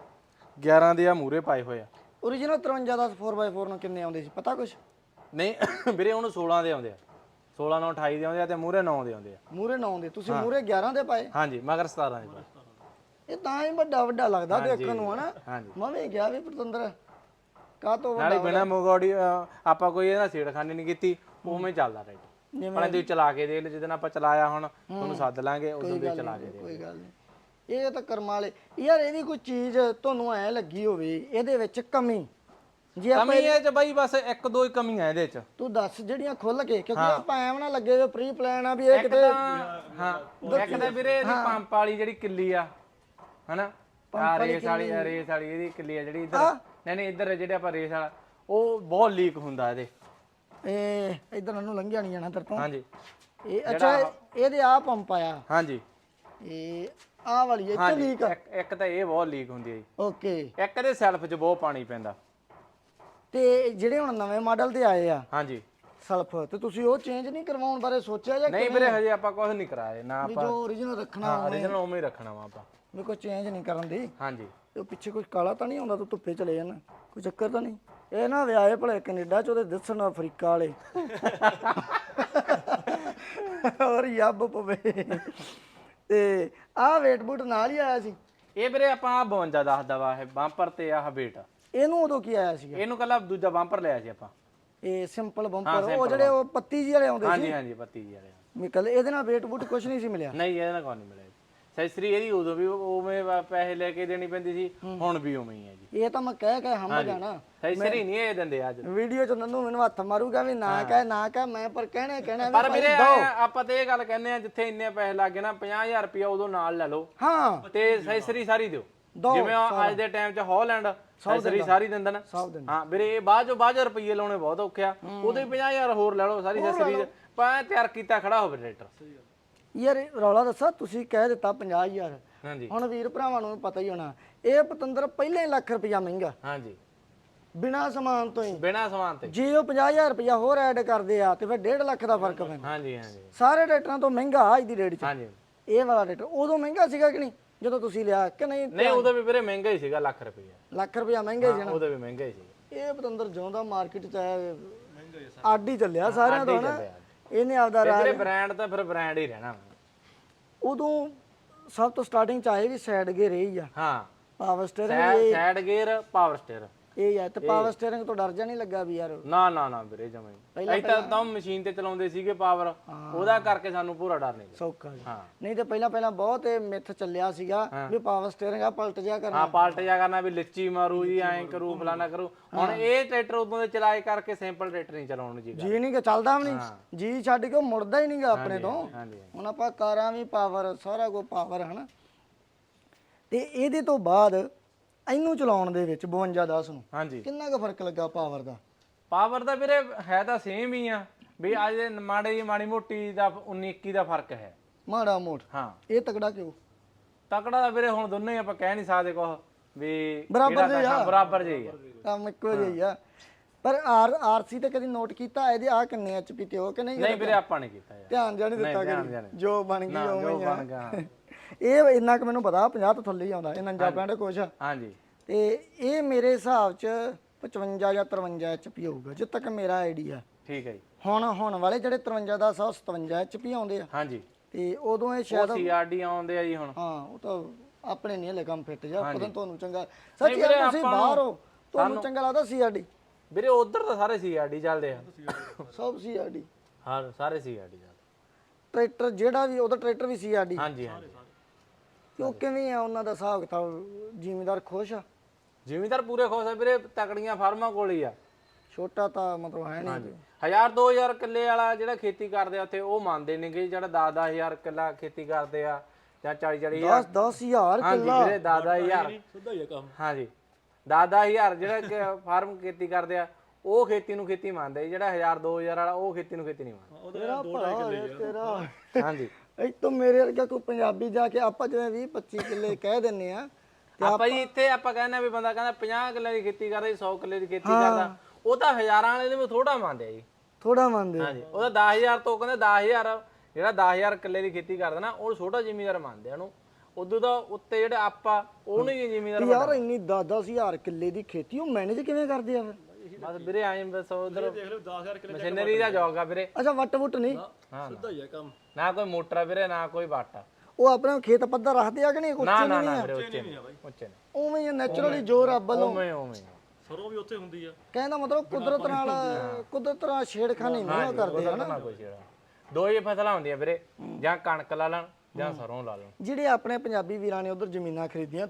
11 ਦੇ ਆ ਮੂਰੇ ਪਾਏ ਹੋਏ ਆ। Origignal 53 ਦਾ 4x4 ਨੂੰ ਕਿੰਨੇ ਆਉਂਦੇ ਸੀ ਪਤਾ ਕੁਛ? ਨਹੀਂ ਵੀਰੇ ਉਹਨੂੰ 16 ਦੇ ਆਉਂਦੇ ਆ। 16 ਨਾਲ 28 ਦੇ ਆਉਂਦੇ ਆ ਤੇ ਮੂਰੇ 9 ਦੇ ਆਉਂਦੇ ਆ। ਮੂਰੇ 9 ਦੇ ਤੁਸੀਂ ਮੂਰੇ 11 ਦੇ ਪਾਏ? ਹਾਂਜੀ ਮਗਰ 17 ਦੇ ਪਾਏ। ਇਹ ਤਾਂ ਹੀ ਵੱਡਾ ਵੱਡਾ ਲੱਗਦਾ ਦੇਖਣ ਨੂੰ ਹਨਾ? ਮੈਂ ਵੀ ਗਿਆ ਵੀ ਪਤੰਦਰ ਕਾਹ ਤੋਂ ਨਾਲੇ ਬਿਨਾ ਮੋਗੋੜੀ ਆਪਾਂ ਕੋਈ ਇਹਦਾ ਛੇੜਖਾਨੀ ਨਹੀਂ ਕੀਤੀ ਉਵੇਂ ਚੱਲਦਾ ਰਾਈਟ ਜਿਵੇਂ ਤੁਸੀਂ ਚਲਾ ਕੇ ਦੇਖ ਲਓ ਜਿੱਦਣ ਆਪਾਂ ਚਲਾਇਆ ਹੁਣ ਤੁਹਾਨੂੰ ਸੱਦ ਲਾਂਗੇ ਉਦੋਂ ਵੀ ਚਲਾ ਕੇ ਦੇ ਕੋਈ ਗੱਲ ਨਹੀਂ। ਇਹ ਤਾਂ ਕਰਮਾਂ ਵਾਲੇ ਯਾਰ ਇਹਦੀ ਕੋਈ ਚੀਜ਼ ਤੁਹਾਨੂੰ ਐ ਲੱਗੀ ਹੋਵੇ ਇਹਦੇ ਵਿੱਚ ਕਮੀ। ਜੇ ਆਪਾਂ ਕਮੀ ਇਹ ਚ ਬਾਈ ਬਸ ਇੱਕ ਦੋ ਹੀ ਕਮੀਆਂ ਇਹਦੇ ਚ। ਤੂੰ ਦੱਸ ਜਿਹੜੀਆਂ ਖੁੱਲ ਕੇ ਕਿਉਂਕਿ ਆਪਾਂ ਐਵੇਂ ਨਾ ਲੱਗੇ ਵੇ ਪ੍ਰੀ ਪਲਾਨ ਆ ਵੀ ਇਹ ਕਿਤੇ ਹਾਂ ਇੱਕ ਤਾਂ ਵੀਰੇ ਇਹਦੀ ਪੰਪ ਵਾਲੀ ਜਿਹੜੀ ਕਿੱਲੀ ਆ ਹਨਾ? ਆ ਰੇਸ ਵਾਲੀ ਰੇਸ ਵਾਲੀ ਇਹਦੀ ਕਿੱਲੀ ਆ ਜਿਹੜੀ ਇੱਧਰ। ਨਹੀਂ ਨਹੀਂ ਇੱਧਰ ਜਿਹੜੇ ਆਪਾਂ ਰੇਸ ਵਾਲਾ ਉਹ ਬਹੁਤ ਲੀਕ ਹੁੰਦਾ ਇਹਦੇ। ਇਹ ਇਧਰ ਨੂੰ ਲੰਘਿਆ ਨਹੀਂ ਜਾਣਾ ਤੇਰੇ ਤੋਂ। ਹਾਂਜੀ। ਇਹ ਅੱਛਾ ਇਹਦੇ ਆ ਪੰਪ ਆਇਆ। ਹਾਂਜੀ। ਇਹ ਆ ਵਾਲੀ ਹਾਂਜੀ ਲੀਕ ਇੱਕ ਇੱਕ ਤਾਂ ਇਹ ਬਹੁਤ ਲੀਕ ਹੁੰਦੀ ਹੈ ਜੀ। ਓਕੇ। ਇੱਕ ਦੇ ਸੈਲਫ 'ਚ ਬਹੁਤ ਪਾਣੀ ਪੈਂਦਾ। ਤੇ ਜਿਹੜੇ ਹੁਣ ਨਵੇਂ ਮਾਡਲ ਤੇ ਆਏ ਆ ਹਾਂਜੀ। ਸਲਫ ਤੇ ਤੁਸੀਂ ਉਹ ਚੇਂਜ ਨਹੀਂ ਕਰਵਾਉਣ ਬਾਰੇ ਸੋਚਿਆ ਜਾਂ ਨਹੀਂ ਵੀਰੇ ਹਜੇ ਆਪਾਂ ਕੁਝ ਨਹੀਂ ਕਰਾਏ ਨਾ ਵੀ ਆਪਾਂ ਜੋ origignal ਰੱਖਣਾ ਹਾਂ origignal ਉਵੇਂ ਹੀ ਰੱਖਣਾ ਵਾ ਆਪਾਂ। ਵੀ ਕੋਈ ਚੇਂਜ ਨਹੀਂ ਕਰਨ ਦੀ। ਹਾਂਜੀ। ਤੇ ਉਹ ਪਿੱਛੇ ਕੁਝ ਕਾਲਾ ਤਾਂ ਨਹੀਂ ਆਉਂਦਾ ਤੂੰ ਧੁੱਪੇ ਚਲੇ ਜਾਣਾ। ਕੋਈ ਚੱਕਰ ਤਾਂ ਨਹੀਂ? ਇਹ ਨਾ ਵਿਆਹੇ ਭਲੇ ਕੈਨੇਡਾ ਚ ਉਹਦੇ ਦਿਸਣ ਅਫਰੀਕਾ ਵਾਲੇ। ਔਰ ਯੱਬ ਪਵੇ। ਤੇ ਆਹ ਵੇਟ ਬੂਟ ਨਾਲ ਹੀ ਆਇਆ ਸੀ। ਇਹ ਵੀਰੇ ਆਪਾਂ ਆ 52 ਦੱਸਦਾ ਵਾ ਇਹ ਬੰਪਰ ਤੇ ਆਹ ਵੇਟ ਇਹਨੂੰ ਉਦੋਂ ਕੀ ਆਇਆ ਸੀਗਾ? ਇਹਨੂੰ ਕੱਲਾ ਦੂਜਾ ਬੰਪਰ ਲਿਆ ਸੀ ਆਪਾਂ। ਇਹ ਸਿੰਪਲ ਬੰਪਰ ਉਹ ਜਿਹੜੇ ਉਹ ਪੱਤੀ ਜਿਹੇ ਵਾਲੇ ਆਉਂਦੇ ਸੀ? ਹਾਂਜੀ ਹਾਂਜੀ ਪੱਤੀ ਜੀ ਵਾਲੇ। ਵੀ ਕੱਲ ਇਹਦੇ ਨਾਲ ਵੇਟ ਬੂਟ ਕੁਝ ਨਹੀਂ ਸੀ ਮਿਲਿਆ। ਨਹੀਂ ਇਹਦਾ ਕੋਈ ਨਹੀਂ ਮਿਲਿਆ। ਸੈਸਰੀ ਇਹਦੀ ਉਦੋਂ ਵੀ ਉਵੇਂ ਵਾ- ਪੈਸੇ ਲੈ ਕੇ ਦੇਣੀ ਪੈਂਦੀ ਸੀ ਹੁਣ ਵੀ ਉਵੇਂ ਹੀ ਹੈ ਜੀ। ਇਹ ਤਾਂ ਮੈਂ ਕਹਿ ਕੇ ਹੰਬ ਜਾਣਾ। ਸੈਸਰੀ ਨਹੀਂ ਇਹ ਦਿੰਦੇ ਅੱਜ। ਵੀਡੀਓ ਚ ਨੰਨੂ ਮੈਨੂੰ ਹੱਥ ਮਾਰੂਗਾ ਵੀ ਨਾ ਕਹਿ ਨਾ ਕਹਿ ਮੈਂ ਪਰ ਕਹਿਣਾ ਕਹਿਣਾ ਵੀ ਪਰ ਭਾਈ ਵੀਰੇ। ਐਂ ਆਪਾਂ ਤੇ ਇਹ ਗੱਲ ਕਹਿੰਦੇ ਆ ਜਿੱਥੇ ਇੰਨੇ ਪੈਸੇ ਲੱਗੇ ਨਾ 50000 ਰੁਪਇਆ ਉਦੋਂ ਨਾਲ ਲੈ ਲਓ। ਹਾਂ। ਤੇ ਸੈਸਰੀ ਸਾਰੀ ਦਿਓ। ਦੋ ਜਿਵੇਂ ਅੱਜ ਦੇ ਟਾਈਮ 'ਚ ਹਾਲੈਂਡ ਸੈਸਰੀ ਸਾਰੀ ਦਿੰਦਾ ਨਾ। ਸਭ ਹਾਂ ਵੀਰੇ ਇਹ ਬਾਅਦ ਚੋਂ ਬਾਅਦ ਚੋਂ ਰੁਪਈਏ ਲਾਉਣੇ ਬਹੁਤ ਔਖੇ ਆ। ਉਦੋਂ ਹੀ 50000 ਹੋਰ ਲੈ ਲਓ ਸਾਰੀ ਸੈਸਰੀ ਪਾ ਤਿਆਰ ਕੀਤਾ ਖੜਾ ਹੋਵੇ ਟਰੈਕਟਰ। ਯਾਰ ਰੌਲਾ ਦੱਸਾ ਤੁਸੀਂ ਕਹਿ ਦਿੱਤਾ 50000 ਹਾਂਜੀ। ਹੁਣ ਵੀਰ ਭਰਾਵਾਂ ਨੂੰ ਪਤਾ ਹੀ ਹੋਣਾ ਇਹ ਪਤੰਦਰ ਪਹਿਲਾਂ ਹੀ ਲੱਖ ਰੁਪਇਆ ਮਹਿੰਗਾ। ਹਾਂਜੀ। ਬਿਨਾ ਸਮਾਨ ਤੋਂ ਹੀ। ਬਿਨਾ ਸਮਾਨ ਤੇ ਜੇ ਉਹ 50000 ਰੁਪਇਆ ਹੋਰ ਐਡ ਕਰਦੇ ਆ ਤੇ ਫਿਰ 1.5 ਲੱਖ ਦਾ ਫ਼ਰਕ ਪੈਂਦਾ। ਹਾਂਜੀ ਹਾਂਜੀ। ਸਾਰੇ ਟਰੈਕਟਰਾਂ ਤੋਂ ਮਹਿੰਗਾ ਅੱਜ ਦੀ ਰੇਟ 'ਚ। ਹਾਂਜੀ। ਇਹ ਵਾਲਾ ਟਰੈਕਟਰ ਉਦੋਂ ਮਹਿੰਗਾ ਸੀਗਾ ਕਿ ਨਹੀਂ? ਜਦੋਂ ਤੁਸੀਂ ਲਿਆ ਕਿ ਨਹੀਂ? ਨਹੀਂ ਉਦੋਂ ਵੀ ਵੀਰੇ ਮਹਿੰਗਾ ਹੀ ਸੀਗਾ ਲੱਖ ਰੁਪਈਆ। ਲੱਖ ਰੁਪਇਆ ਮਹਿੰਗਾ ਹੀ ਸੀ ਨਾ। ਉਦੋਂ ਵੀ ਮਹਿੰਗਾ ਹੀ ਸੀ। ਇਹ ਪਤੰਦਰ ਜਿਉਂਦਾ ਮਾਰਕੀਟ 'ਚ ਆਇਆ ਅੱਡ ਹੀ ਚੱਲਿਆ ਸਾਰਿਆਂ ਤੋਂ ਨਾ। ਇਹਨੇ ਆਪਦਾ ਤੇ ਰਾਜ ਵੀਰੇ ਬ੍ਰਾਂਡ ਤਾਂ ਫਿਰ ਬ੍ਰਾਂਡ ਹੀ ਰਹਿਣਾ। ਉਦੋਂ ਸਭ ਤੋਂ ਸਟਾਰਟਿੰਗ 'ਚ ਆਏ ਵੀ ਸਾਈਡ ਗੇ ਰਹੀ ਆ। ਹਾਂ। Power steering side gear power steer ਇਹ ਆ ਤੇ ਪਾਵਰ ਸਟੀਅਰਿੰਗ ਤੋਂ ਡਰ ਜਾ ਨਹੀਂ ਲੱਗਾ ਵੀ ਯਾਰ। ਨਾ ਨਾ ਨਾ ਵੀਰੇ ਜਮੇ ਅਸੀਂ ਤਾਂ ਤਾਂ ਮਸ਼ੀਨ ਤੇ ਚਲਾਉਂਦੇ ਸੀਗੇ ਪਾਵਰ ਉਹਦਾ ਕਰਕੇ ਸਾਨੂੰ ਪੂਰਾ ਡਰ ਨਹੀਂ ਸੌਖਾ ਜੀ। ਹਾਂ। ਨਹੀਂ ਤੇ ਪਹਿਲਾਂ ਪਹਿਲਾਂ ਬਹੁਤ ਇਹ ਮਿੱਥ ਚੱਲਿਆ ਸੀਗਾ ਵੀ ਪਾਵਰ ਸਟੀਅਰਿੰਗ ਆ ਪਲਟ ਜਾ ਕਰਨਾ। ਹਾਂ ਪਾਲਟ ਜਾ ਕਰਨਾ ਵੀ ਲਿੱਚੀ ਮਾਰੂ ਜੀ ਐਂ ਕਰੂ ਫਲਾਣਾ ਕਰੂ। ਹੁਣ ਇਹ ਟਰੈਕਟਰ ਉਦੋਂ ਦੇ ਚਲਾਏ ਕਰਕੇ ਸਿੰਪਲ ਟਰੈਕਟਰ ਨਹੀਂ ਚਲਾਉਣ ਜੀਗਾ ਜੀ ਨਹੀਂ ਕਿ ਚੱਲਦਾ ਵੀ ਨਹੀਂ ਜੀ ਛੱਡ ਕੇ ਉਹ ਮੁੜਦਾ ਹੀ ਨਹੀਂਗਾ ਆਪਣੇ ਤੋਂ। ਹੁਣ ਆਪਾਂ ਕਾਰਾਂ ਵੀ ਪਾਵਰ ਸਾਰਾ ਕੁਝ ਪਾਵਰ ਹਨਾ। ਤੇ ਇਹਦੇ ਤੋਂ ਬਾਅਦ ਇਹਨੂੰ ਚਲਾਉਣ ਦੇ ਵਿੱਚ 52 10 ਨੂੰ ਹਾਂਜੀ। ਕਿੰਨਾ ਕੁ ਫ਼ਰਕ ਲੱਗਾ ਪਾਵਰ ਦਾ? ਪਾਵਰ ਦਾ ਵੀਰੇ ਹੈ ਤਾਂ ਸੇਮ ਹੀ ਆ ਵੀ ਅੱਜ ਮਾੜੇ ਜੀ ਮਾੜੀ ਮੋਟੀ ਦਾ 19 21 ਦਾ ਫ਼ਰਕ ਹੈ। ਮਾੜਾ ਮੋਟ। ਹਾਂ। ਇਹ ਤਕੜਾ ਕਿਉਂ? ਤਕੜਾ ਦਾ ਵੀਰੇ ਹੁਣ ਦੋਨੇ ਆਪਾਂ ਕਹਿ ਨਹੀਂ ਸਕਦੇ ਕੁਛ ਵੀ ਬਰਾਬਰ ਜਿਹੇ ਆ। ਬਰਾਬਰ ਜਿਹੀ ਆ। ਕੰਮ ਇੱਕੋ ਜਿਹਾ ਆ। ਪਰ ਆਰ ਆਰਸੀ ਤੇ ਕਦੀ ਨੋਟ ਕੀਤਾ? ਇਹਦੇ ਆ ਕਿੰਨੇ ਐਚਪੀ ਤੇ ਹੋ? ਕਿ ਨਹੀਂ ਨਹੀਂ ਵੀਰੇ ਆਪਾਂ ਨਹੀਂ ਕੀਤਾ ਯਾਰ। ਧਿਆਨ ਜਾਣੀ ਦਿੱਤਾ ਕਰੀ। ਜੋ ਬਣ ਗਈ ਨਾ, ਉਵੇਂ ਜੋ ਹੀ ਆ। ਬਣ ਗਿਆ। ਇਹ ਇੰਨਾ ਕੁ ਮੈਨੂੰ ਪਤਾ 50 ਤੋਂ ਥੱਲੇ ਹੀ ਆਉਂਦਾ ਇਹ 49 ਪੈਂਡ ਕੁਛ ਆ। ਹਾਂਜੀ। ਤੇ ਇਹ ਮੇਰੇ ਹਿਸਾਬ ਚ 55 ਜਾਂ 53 ਐਚਪੀ ਹੋਊਗਾ ਜਿੱਥੇ ਤੱਕ ਮੇਰਾ ਆਈਡੀਆ ਠੀਕ ਹੈ ਜੀ। ਹੁਣ ਹੁਣ ਵਾਲੇ ਜਿਹੜੇ 53 ਦਾ 157 ਐਚਪੀ ਆਉਂਦੇ ਆ। ਹਾਂਜੀ। ਤੇ ਉਦੋਂ ਇਹ ਉਹ ਸ਼ਾਇਦ ਸੀਆਰਡੀ ਆਉਂਦੇ ਆ ਜੀ ਹੁਣ। ਹਾਂ ਉਹ ਤਾਂ ਆਪਣੇ ਨਹੀਂ ਹਲੇ ਕੰਮ ਫਿੱਟ ਜਾ ਪਤਾ ਨੀ ਤੁਹਾਨੂੰ ਚੰਗਾ ਸੱਚ ਯਾਰ ਤੁਸੀਂ ਬਾਹਰ ਹੋ ਤੁਹਾਨੂੰ ਚੰਗਾ ਲੱਗਦਾ ਸੀਆਰਡੀ ਵੀਰੇ ਉਧਰ ਤਾਂ ਸਾਰੇ ਸੀਆਰਡੀ ਚੱਲਦੇ ਆ। ਸਭ ਸੀਆਰਡੀ ਹਾਂ ਸਾਰੇ ਸੀਆਰਡੀ ਚੱਲਦੇ ਟਰੈਕਟਰ ਜਿਹੜਾ ਵੀ ਉਹਦਾ ਟਰੈਕਟਰ ਵੀ ਸੀਆਰਡੀ ਹਾਂਜੀ ਹਾਂਜੀ। ਕਿਉਂ ਕਿਵੇਂ ਆ ਉਹਨਾਂ ਦਾ ਹਿਸਾਬ ਕਿਤਾਬ? ਜ਼ਿਮੀਦਾਰ ਖੁਸ਼ ਆ? ਜ਼ਿਮੀਦਾਰ ਪੂਰੇ ਖੁਸ਼ ਆ ਵੀਰੇ ਤਕੜੀਆਂ ਫਾਰਮਾਂ ਕੋਲ ਹੀ ਆ। ਛੋਟਾ ਤਾਂ ਮਤਲਬ ਹੈ ਨਹੀਂ। ਹਾਂਜੀ। 1000 2000 ਕਿੱਲੇ ਵਾਲਾ ਜਿਹੜਾ ਖੇਤੀ ਕਰਦੇ ਆ ਉੱਥੇ ਉਹ ਮੰਨਦੇ ਨੇਗੇ ਜਿਹੜਾ 10 10000 ਕਿੱਲਾ ਖੇਤੀ ਕਰਦੇ ਆ ਜਾਂ 40 40 10 10000 ਹਾਂਜੀ ਕਿੱਲਾ? ਵੀਰੇ 10 10000 ਸਿੱਧਾ ਹੀ ਆ ਕੰਮ। ਹਾਂਜੀ। 10 10000 ਜਿਹੜਾ ਫਾਰਮ ਖੇਤੀ ਕਰਦੇ ਆ ਉਹ ਖੇਤੀ ਨੂੰ ਖੇਤੀ ਮੰਨਦੇ ਆ। ਜਿਹੜਾ 1000 2000 ਵਾਲਾ ਉਹ ਖੇਤੀ ਨੂੰ ਖੇਤੀ ਨਹੀਂ ਮੰਨਦਾ। ਉਹਦਾ ਤੇਰਾ ਭਲਾ ਹੋਇਆ ਤੇਰਾ। ਹਾਂਜੀ। ਇਹ ਤੋਂ ਮੇਰੇ ਵਰਗਾ ਕੋਈ ਪੰਜਾਬੀ ਜਾ ਕੇ ਆਪਾਂ ਜਿਵੇਂ 20 25 ਕਿੱਲੇ ਕਹਿ ਦਿੰਨੇ ਆ ਆਪਾਂ ਜੀ ਇੱਥੇ ਆਪਾਂ ਕਹਿੰਦੇ ਆ ਵੀ ਬੰਦਾ ਕਹਿੰਦਾ 50 ਕਿੱਲੇ ਦੀ ਖੇਤੀ ਕਰਦਾ 100 ਕਿੱਲੇ ਦੀ ਖੇਤੀ ਕਰਦਾ। ਉਹ ਤਾਂ ਹਜ਼ਾਰਾਂ ਵਾਲੇ ਦੇ ਵੀ ਥੋੜਾ ਮੰਨਦੇ ਆ ਜੀ। ਥੋੜਾ ਮੰਨਦੇ ਹਾਂਜੀ ਉਹਦਾ 10000 ਤੋਂ ਕਹਿੰਦੇ 10000 ਜਿਹੜਾ 10000 ਕਿੱਲੇ ਦੀ ਖੇਤੀ ਕਰਦਾ ਨਾ ਉਹ ਛੋਟਾ ਜ਼ਿਮੀਦਾਰ ਮੰਨਦੇ ਆ ਉਹਨੂੰ। ਉਦੋਂ ਦਾ ਉੱਤੇ ਜਿਹੜੇ ਆਪਾਂ ਉਹਨੂੰ ਹੀ। ਜ਼ਿਮੀਦਾਰ ਯਾਰ ਇੰਨੀ 10 10000 ਕਿੱਲੇ ਦੀ ਖੇਤੀ ਉਹ ਮੈਨੇਜ ਕਿਵੇਂ ਕਰਦੇ ਆ ਫਿਰ? ਬਸ ਵੀਰੇ ਆਏ ਬਸ ਉਧਰ ਦੇਖ ਲਓ 10000 ਕਿਲੇ ਮਸ਼ੀਨਰੀ ਦਾ ਜੋਗ ਆ ਵੀਰੇ। ਅੱਛਾ ਵੱਟ ਵੁੱਟ ਨਹੀਂ ਹਾਂ। ਸਿੱਧਾ ਹੀ ਆ ਕੰਮ। ਨਾ ਕੋਈ ਮੋਟਰ ਆ ਵੀਰੇ ਨਾ ਕੋਈ ਵਾਟ। ਉਹ ਆਪਣੇ ਖੇਤ ਪੱਧਰ ਰੱਖਦੇ ਆ ਕਿ ਨਹੀਂ? ਕੁਛ ਨਾ ਨਾ ਨਾ ਵੀਰੇ ਉੱਚੇ ਨਹੀਂ ਉੱਚੇ ਨਹੀਂ ਉਵੇਂ ਹੀ ਨੈਚੁਰਲੀ ਜੋ ਰੱਬ ਵੱਲੋਂ। ਉਵੇਂ ਉਵੇਂ ਸਰੋਂ ਵੀ ਉੱਥੇ ਹੁੰਦੀ ਆ। ਕਹਿੰਦਾ ਮਤਲਬ ਕੁਦਰਤ ਨਾਲ ਕੁਦਰਤ ਨਾਲ ਛੇੜਖਾਨੀ ਨਹੀਂ ਉਹ ਕਰਦੇ ਉਹਦਾ ਨਾ ਕੋਈ ਛੇੜਾ ਦੋ ਹੀ ਫਸਲਾਂ ਹੁੰਦੀਆਂ ਵੀਰੇ ਜਾਂ ਕਣਕ ਲਾ ਲੈਣ ਜਾਂ ਸਰੋਂ ਲਾ ਲੈਣ। ਜਿਹੜੇ ਆਪਣੇ ਪੰਜਾਬੀ ਵੀਰਾਂ ਨੇ ਉਧਰ ਜ਼ਮੀਨਾਂ ਖਰੀਦੀਆਂ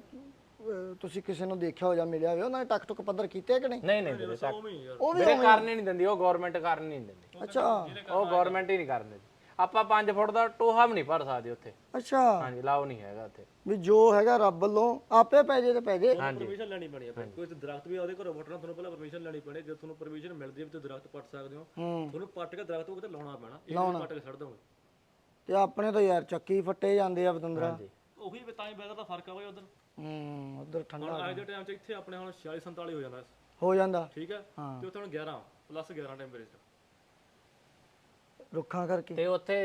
ਤੁਸੀਂ ਕਿਸੇ ਨੂੰ ਦੇਖਿਆ ਹੋ ਜਾਂ ਮਿਲਿਆ ਹੋਵੇ ਉਹਨਾਂ ਨੇ ਟੱਕ ਟੁੱਕ ਪੱਧਰ ਕੀਤੇ ਕਿ ਨਹੀਂ? ਨਹੀਂ ਨਹੀਂ ਵੀਰੇ ਉਹ ਵੀ ਵੀਰੇ ਕਰਨ ਨਹੀਂ ਦਿੰਦੀ ਉਹ ਗਵਰਨਮੈਂਟ ਕਰਨ ਨਹੀਂ ਦਿੰਦੀ। ਅੱਛਾ। ਉਹ ਗਵਰਨਮੈਂਟ ਹੀ ਨਹੀਂ ਕਰਨ। ਦਿੰਦੀ ਆਪਾਂ 5 ਫੁੱਟ ਦਾ ਟੋਹਾ ਵੀ ਨਹੀਂ ਭਰ ਸਕਦੇ ਉੱਥੇ। ਅੱਛਾ। ਹਾਂਜੀ ਲਾਓ ਨਹੀਂ ਹੈਗਾ ਉੱਥੇ। ਵੀ ਜੋ ਹੈਗਾ ਰੱਬ ਵੱਲੋਂ ਆਪੇ ਪੈ ਜੇ ਤੇ ਪੈ ਜੇ। ਹਾਂਜੀ। ਪਰਮਿਸ਼ਨ ਲੈਣੀ ਪੈਣੀ ਹੈ ਕੋਈ ਦਰਖਤ ਵੀ ਉਹਦੇ ਘਰੋਂ ਵੱਟਣਾ ਤੁਹਾਨੂੰ ਪਹਿਲਾਂ ਪਰਮਿਸ਼ਨ ਲੈਣੀ ਪੈਣੀ। ਜੇ ਤੁਹਾਨੂੰ ਪਰਮਿਸ਼ਨ ਮਿਲਦੀ ਹੈ ਵੀ ਤੁਸੀਂ ਦਰਖਤ ਪੱਟ ਸਕਦੇ ਹੋ ਹੂੰ। ਤੁਹਾਨੂੰ ਪੱਟ ਕੇ ਦਰਖਤ ਉਹ ਤੇ ਲਾਉਣਾ ਪੈਣਾ। ਇਹ ਨਹੀਂ ਪੱਟ ਕੇ ਛੱਡ ਦੋਗੇ ਤੇ ਆਪਣੇ ਤਾਂ ਯਾਰ ਚੱਕੀ ਫੱਟੇ ਜਾਂਦੇ ਆ ਬਤੰਦਰਾ ਹਾਂਜੀ। ਉਹੀ ਵੀ ਤਾਂ ਹੀ ਵੈਦਰ ਦਾ ਫ਼ਰਕ ਆ ਬਈ ਉਧਰ। ਹੂੰ ਉਧਰ ਠੰਡਾ ਹੁਣ ਅੱਜ ਦੇ ਟਾਈਮ 'ਚ ਇੱਥੇ ਆਪਣੇ ਹੁਣ 46 47 ਹੋ ਜਾਂਦਾ। ਹੋ ਜਾਂਦਾ। ਠੀਕ ਹੈ ਹਾਂ। ਤੇ ਉੱਥੇ ਹੁਣ 11 ਪਲੱਸ 11 ਟੈਂਪਰੇਚਰ ਰੁੱਖਾਂ ਕਰਕੇ। ਤੇ ਉੱਥੇ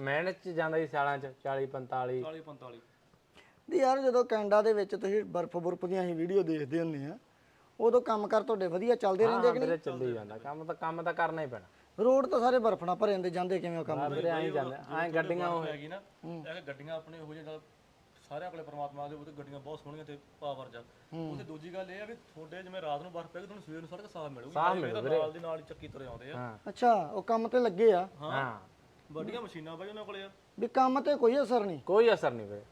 ਮਿਹਨਤ ਚ ਜਾਂਦਾ ਸੀ ਸਾਲਾਂ ਚ 40 45 40 45 ਦੀ ਯਾਰ ਜਦੋਂ ਕੈਨੇਡਾ ਦੇ ਵਿੱਚ ਤੁਸੀਂ ਬਰਫ਼ ਬੁਰਫ ਦੀਆਂ ਹੀ ਵੀਡੀਓ ਦੇਖਦੇ ਹੁੰਦੇ ਆ ਉਦੋਂ ਕੰਮ ਕਰ ਤੁਹਾਡੇ ਵਧੀਆ ਚੱਲਦੇ ਰਹਿੰਦੇ ਕਿ ਵੀਰੇ ਚੱਲੀ ਜਾਂਦਾ ਕੰਮ ਤਾਂ ਕੰਮ ਤਾਂ ਕਰਨਾ ਹੀ ਪੈਣਾ। ਨਹੀਂ ਰੋਡ ਤਾਂ ਸਾਰੇ ਬਰਫ਼ ਨਾਲ ਭਰੇ ਹੁੰਦੇ ਜਾਂਦੇ ਕਿਵੇਂ ਉਹ ਕੰਮ? ਆ ਵੀਰੇ ਐਂ ਜਾਂਦੇ ਐਂ ਗੱਡੀਆਂ ਉਹ ਹੈਗੀ ਨਾ ਇਹ ਗੱਡੀਆਂ ਆਪਣੇ ਹੋ ਜਾਂਦਾ ਸਾਰਿਆਂ ਕੋਲੇ ਪ੍ਰਮਾਤਮਾ ਦੇ ਉਹਦੇ ਗੱਡੀਆਂ ਬਹੁਤ ਸੋਹਣੀਆਂ ਤੇ ਪਾਵਰ ਜਾ ਉਹਤੇ ਦੂਜੀ ਗੱਲ ਇਹ ਆ ਵੀ ਤੁਹਾਡੇ ਜਿਵੇਂ ਰਾਤ ਨੂੰ ਬਰਫ਼ ਪੈਗੀ ਤੁਹਾਨੂੰ ਸਵੇਰ ਨੂੰ ਸੜਕ ਸਾਫ਼ ਮਿਲੂਗੀ। ਸਾਫ਼ ਇਹਦਾ ਨਾਲ ਦੀ ਨਾਲ ਹੀ ਚੱਕੀ ਤੁਰੇ ਆਉਂਦੇ ਆ। ਹਾਂ। ਅੱਛਾ ਉਹ ਕੰਮ ਤੇ ਲੱਗੇ ਆ? ਹਾਂ। ਵੱਡੀਆਂ ਮਸ਼ੀਨਾਂ ਬਾਈ ਉਹਨਾਂ ਕੋਲੇ ਆ। ਵੀ ਕੰਮ ਤੇ ਕੋਈ ਅਸਰ ਨਹੀਂ? ਕੋਈ ਅਸਰ ਨਹੀਂ ਵੀਰੇ।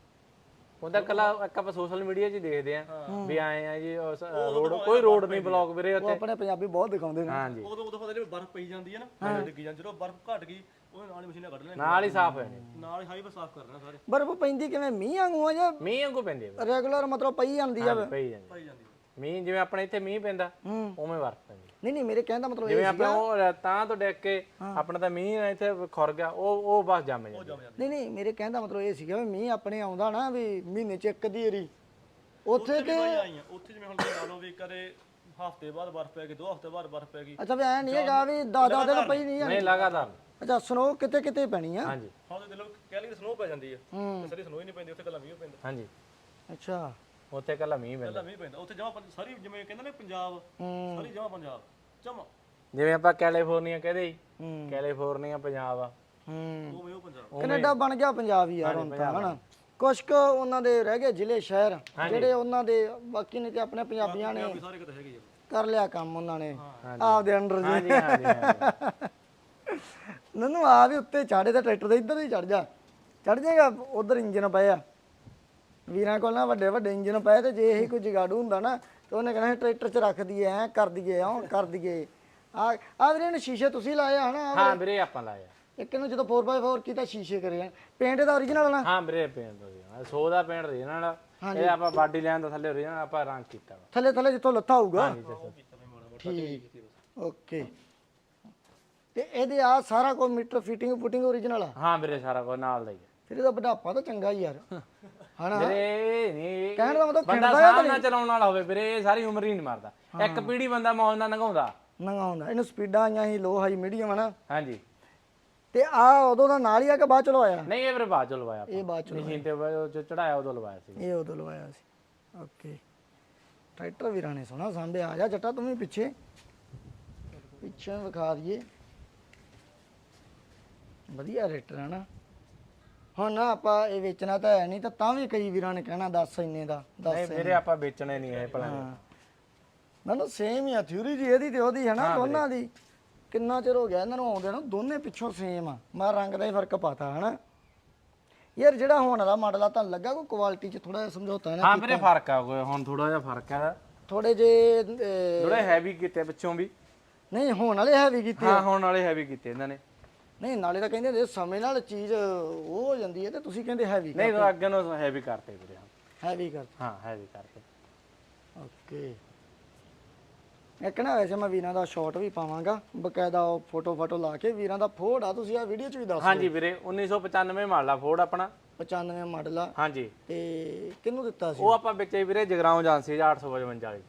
ਉਹਦਾ ਕੱਲਾ ਇੱਕ ਆਪਾਂ ਸੋਸ਼ਲ ਮੀਡੀਆ 'ਚ ਹੀ ਦੇਖਦੇ ਆ ਵੀ ਆਏ ਆ ਜੀ ਉਸ ਰੋਡ ਕੋਈ ਰੋਡ ਨਹੀਂ ਬਲੌਕ ਵੀਰੇ ਉਹ ਉੱਥੇ। ਆਪਣੇ ਪੰਜਾਬੀ ਬਹੁਤ ਦਿਖਾਉਂਦੇ ਨੇ। ਹਾਂਜੀ। ਉਦੋਂ ਉਦੋਂ ਪਤਾ ਜਿਵੇਂ ਬਰਫ਼ ਪਈ ਜਾਂਦੀ ਹੈ ਨਾ ਡਿੱਗੀ ਜਾਂਦੀ ਜਦੋਂ ਬਰਫ਼ ਘਟ ਗਈ ਉਹ ਨਾਲ ਹੀ ਮਸ਼ੀਨਾਂ ਕੱਢ ਲੈਣੀਆਂ। ਨਾਲ ਹੀ ਸਾਫ਼ ਹੋਏ ਨੇ ਨਾਲ ਹੀ ਹਾਈਵੇ ਸਾਫ਼ ਕਰ ਦੇਣਾ ਸਾਰੇ ਬਰਫ਼ ਪੈਂਦੀ ਕਿਵੇਂ? ਮੀਂਹ ਵਾਂਗੂ ਆ ਜਾਂ ਮੀਂਹ ਵਾਂਗੂ ਪੈਂਦੀ ਹੈ ਰੈਗੂਲਰ ਮਤਲਬ ਪਈ ਜਾਂਦੀ ਆ ਪਈ ਜਾਂਦੀ ਪਾਈ ਜਾਂਦੀ ਹੈ। ਮੀਂਹ ਜਿਵੇਂ ਆਪਣੇ ਇੱਥੇ ਮੀਂਹ ਪੈਂਦਾ ਹੂੰ। ਉਵੇਂ ਵਰਤ ਪੈਂਦੀ ਨਹੀਂ ਨਹੀਂ ਮੇਰੇ ਕਹਿਣ ਦਾ ਮਤਲਬ ਇਹ ਜਿਵੇਂ ਆਪਾਂ ਉਹ ਤਾਂ ਤੋਂ ਡਿੱਗ ਕੇ ਆਪਣਾ ਤਾਂ ਮੀਂਹ ਇੱਥੇ ਖੁਰ ਗਿਆ ਉਹ ਉਹ ਬਸ ਜੰਮ ਜਾਂਦਾ ਨਹੀਂ ਨਹੀਂ ਮੇਰੇ ਕਹਿਣ ਦਾ ਮਤਲਬ ਇਹ ਸੀਗਾ ਵੀ ਮੀਂਹ ਆਪਣੇ ਆਉਂਦਾ ਨਾ ਵੀ ਮਹੀਨੇ ਚ ਇੱਕ ਦੀ ਏਰੀ ਉੱਥੇ ਆਈਆਂ ਉੱਥੇ ਜਿਵੇਂ ਹੁਣ ਤੁਸੀਂ ਲਾ ਲਓ ਵੀ ਕਦੇ ਹਫ਼ਤੇ ਬਾਅਦ ਬਰਫ਼ ਪੈ ਗਈ ਦੋ ਹਫ਼ਤੇ ਬਾਅਦ ਬਰਫ਼ ਪੈ ਗਈ। ਅੱਛਾ ਵੀ ਐ ਨਹੀਂ ਹੈਗਾ ਵੀ ਦਾਦਾ ਦਿਨ ਪਈ ਨਹੀਂ ਨਹੀਂ ਲਗਾਤਾਰ। ਅੱਛਾ ਸਨੋ ਕਿਤੇ ਕਿਤੇ ਪੈਣੀ ਆ? ਹਾਂਜੀ। ਹਾਂ ਤੇ ਲੋਕ ਕਹਿ ਲਈ ਸਨੋ ਪੈ ਜਾਂਦੀ ਹੈ ਹੂੰ। ਤੇ ਸਾਰੀ ਸਨੋ ਹੀ ਨਹੀਂ ਪੈਂਦੀ ਉੱਥੇ ਕੱਲਾ ਮੀਂਹ ਪੈਂਦਾ। ਹਾਂਜੀ। ਅੱਛਾ। ਉੱਥੇ ਕੱਲਾ ਮੀਂਹ ਪੈਂਦਾ। ਕੱਲਾ ਮੀਂਹ ਪੈਂਦਾ ਉੱਥੇ ਜਮਾ ਸਾਰੀ ਜਿਵੇਂ ਕਹਿੰਦੇ ਨੇ ਪੰਜਾਬ ਹੂੰ। ਸਾਰੀ ਜਮਾ ਪੰਜਾਬ ਜਮਾ। ਜਿਵੇਂ ਆਪਾਂ ਕੈਲੀਫੋਰਨੀਆ ਕਹਦੇ ਹੂੰ। ਕੈਲੀਫੋਰਨੀਆ ਪੰਜਾਬ ਆ। ਹੂੰ। ਉਹ ਮੀਂਹ ਉਹ ਪੰਜਾਬ। ਕੈਨੇਡਾ ਬਣ ਗਿਆ ਪੰਜਾਬ ਹੀ ਯਾਰ ਹੁਣ ਤਾਂ ਹਨਾ? ਕੁਛ ਕੁ ਉਹਨਾਂ ਦੇ ਰਹਿ ਗਏ ਜ਼ਿਲ੍ਹੇ ਸ਼ਹਿਰ ਜਿਹੜੇ ਉਹਨਾਂ ਦੇ ਬਾਕੀ ਨੇ ਤੇ ਆਪਣੇ ਪੰਜਾਬੀਆਂ ਨੇ। ਸਾਰੇ ਕਿਤੇ ਹੈਗੇ ਆ। ਕਰ ਲਿਆ ਕੰਮ ਉਹਨਾਂ ਨੇ। ਆਪਦੇ ਅੰਡਰ ਜੀ ਨਨੂ ਆ ਵੀ ਉੱਤੇ ਚਾੜੇ ਤਾਂ ਟਰੈਕਟਰ ਦੇ ਇੱਧਰ ਹੀ ਚੜ ਜਾ। ਚੜ ਜਾਏਗਾ ਉਧਰ ਇੰਜਨ ਪਏ ਆ। ਵੀਰਾਂ ਕੋਲ ਨਾ ਵੱਡੇ ਵੱਡੇ ਇੰਜਨ ਪਏ ਤੇ ਜੇ ਇਹੀ ਕੋਈ ਜਗਾੜੂ ਹੁੰਦਾ ਨਾ ਤੇ ਉਹਨੇ ਕਹਿਣਾ ਟਰੈਕਟਰ 'ਚ ਰੱਖ ਦਈਏ ਐ ਕਰ ਦਈਏ ਉਹ ਕਰ ਦਈਏ। ਆ ਆ ਵੀਰੇ ਨੇ ਸ਼ੀਸ਼ੇ ਤੁਸੀਂ ਲਾਏ ਆ ਹਨਾ? ਹਾਂ ਵੀਰੇ। ਆਪਾਂ ਲਾਇਆ ਇੱਕ ਨੂੰ ਜਦੋਂ 4x4 ਕੀਤਾ ਸ਼ੀਸ਼ੇ ਕਰੇ ਆ। ਪੇਂਟ ਦਾ origignal ਨਾ? ਹਾਂ ਵੀਰੇ ਪੇਂਟ ਹੋ ਸੋ ਦਾ ਪੇਂਟ ਦੇ। ਨਾਲ ਇਹ ਆਪਾਂ ਬਾਡੀ ਲੈਣ ਦਾ ਥੱਲੇ original ਆਪਾਂ ਰੰਗ ਕੀਤਾ ਵਾ। ਥੱਲੇ ਥੱਲੇ ਜਿੱਥੋਂ ਲੱਥਾ ਹੋਊਗਾ? ਠੀਕ। ਓਕੇ। ਤੇ ਇਹਦੇ ਆ ਸਾਰਾ ਕੋਈ ਮੀਟਰ ਫਿਟਿੰਗ ਫੁਟਿੰਗ origignal ਆ? ਹਾਂ ਵੀਰੇ ਸਾਰਾ ਕੁਝ ਨਾਲ ਦਾ ਹੀ ਹੈ ਫਿਰ ਇਹਦਾ ਬੁਢਾਪਾ ਤਾਂ ਚੰਗਾ ਹੀ ਯਾਰ। ਹਨਾ? ਵੀਰੇ ਨਹੀਂ ਕਹਿਣ ਦਾ ਮਤਲਬ ਬੰਦਾ ਖਿੰਡਦਾ ਸਾਹ ਚਲਾਉਣ ਵਾਲਾ ਹੋਵੇ ਵੀਰੇ ਇਹ ਸਾਰੀ ਉਮਰ ਹੀ ਨਹੀਂ ਮਾਰਦਾ। ਇੱਕ ਪੀੜੀ ਬੰਦਾ ਮੌਜ ਨਾਲ ਲੰਘਾਉਂਦਾ ਨੰਗਾਉਂਦਾ। ਇਹਨੂੰ ਸਪੀਡਾਂ ਆਈਆਂ ਸੀ ਲੋ ਹਾਈ ਮੀਡੀਅਮ ਹਨਾ? ਹਾਂਜੀ। ਤੇ ਆ ਉਦੋਂ ਦਾ ਨਾਲ ਹੀ ਆ ਕਿ ਬਾਅਦ ਚ ਲਵਾਇਆ? ਨਹੀਂ ਇਹ ਵੀਰੇ ਬਾਅਦ ਚ ਲਵਾਇਆ ਇਹ ਬਾਅਦ ਚ ਮਸ਼ੀਨ ਤੇ ਉਹ ਜੋ ਚੜਾਇਆ ਉਦੋਂ ਲਵਾਇਆ ਸੀ। ਇਹ ਉਦੋਂ ਲਵਾਇਆ ਸੀ। ਓਕੇ। ਟਰੈਕਟਰ ਵੀਰਾਂ ਨੇ ਸੋਹਣਾ ਸਾਂਭਿਆ। ਆ ਜਾ ਜੱਟਾ ਤੂੰ ਵੀ ਪਿੱਛੇ। ਪਿੱਛੇ ਵਿਖਾ ਦਈਏ। ਵਧੀਆ ਰੇਟਰ ਹੈ ਨਾ। ਹੁਣ ਨਾ ਆਪਾਂ ਇਹ ਵੇਚਣਾ ਤਾਂ ਹੈ ਨਹੀਂ ਤਾਂ ਤਾਂ ਵੀ ਕਈ ਵੀਰਾਂ ਨੇ ਕਹਿਣਾ ਦੱਸ ਇੰਨੇ ਦਾ ਨਹੀਂ ਦੱਸ ਵੀਰੇ ਆਪਾਂ ਵੇਚਣੇ ਨਹੀਂ ਇਹ ਭਲਾ। ਮੈਨੂੰ ਸੇਮ ਹੀ ਆ ਥਿਊਰੀ ਜੀ ਇਹਦੀ ਤੇ ਉਹਦੀ ਹੈ ਨਾ ਦੋਨਾਂ ਦੀ। ਕਿੰਨਾ ਚਿਰ ਹੋ ਗਿਆ ਇਹਨਾਂ ਨੂੰ ਆਉਂਦੇ ਨੂੰ? ਦੋਨੇ ਪਿੱਛੋਂ ਸੇਮ ਆ। ਮੈਂ ਰੰਗ ਦਾ ਹੀ ਫ਼ਰਕ ਪਾਤਾ ਹਨਾ? ਯਾਰ ਜਿਹੜਾ ਹੁਣ ਵਾਲਾ ਮਾਡਲ ਆ ਤੁਹਾਨੂੰ ਲੱਗਾ ਕੋਈ ਕੁਆਲਿਟੀ ਚ ਥੋੜਾ ਜਿਹਾ ਸਮਝੌਤਾ ਹੈ ਨਾ ਹਾਂ ਵੀਰੇ ਫ਼ਰਕ ਆ ਕੋਈ ਹੁਣ ਥੋੜਾ ਜਿਹਾ ਫ਼ਰਕ ਆ। ਥੋੜੇ ਜੇ ਥੋੜੇ ਹੈਵੀ ਕੀਤੇ ਪਿੱਛੋਂ ਵੀ। ਨਹੀਂ ਹੋਣ ਵਾਲੇ ਹੈਵੀ ਕੀਤੇ ਹਾਂ ਹੁਣ ਵਾਲੇ ਹੈਵੀ ਕੀਤੇ ਇਹਨਾਂ ਨੇ। ਨਹੀਂ ਨਾਲੇ ਤਾਂ ਕਹਿੰਦੇ ਹੁੰਦੇ ਸਮੇਂ ਨਾਲ ਚੀਜ਼ ਉਹ ਹੋ ਜਾਂਦੀ ਹੈ ਤੇ ਤੁਸੀਂ ਕਹਿੰਦੇ ਹੈਵੀ ਨਹੀਂ ਤਾਂ ਅੱਗੇ ਨੂੰ ਹੈਵੀ ਕਰਤੇ ਵੀਰੇ ਹੈਵੀ ਕਰ ਹਾਂ ਹੈਵੀ ਕਰਤੇ। ਓਕੇ ਇੱਕ ਨਾ ਵੈਸੇ ਮੈਂ ਵੀਰਾਂ ਦਾ ਸ਼ਾਟ ਵੀ ਪਾਵਾਂਗਾ। ਬਕਾਇਦਾ ਉਹ ਫੋਟੋ ਫੋਟੋ ਲਾ ਕੇ ਵੀਰਾਂ ਦਾ ਫੋੜ ਆ ਤੁਸੀਂ ਆ ਵੀਡੀਓ ਚ ਵੀ ਦੱਸ ਹਾਂਜੀ ਵੀਰੇ 1995 ਮਾਡਲ ਫੋਰਡ ਆਪਣਾ। 95 ਮਾਡਲ ਆ। ਹਾਂਜੀ। ਤੇ ਕਿਹਨੂੰ ਦਿੱਤਾ ਸੀ? ਉਹ ਆਪਾਂ ਵੇਚੇ ਵੀਰੇ ਜਗਰਾਉਂ ਏਜੰਸੀ 855 ਵਾਲੀ।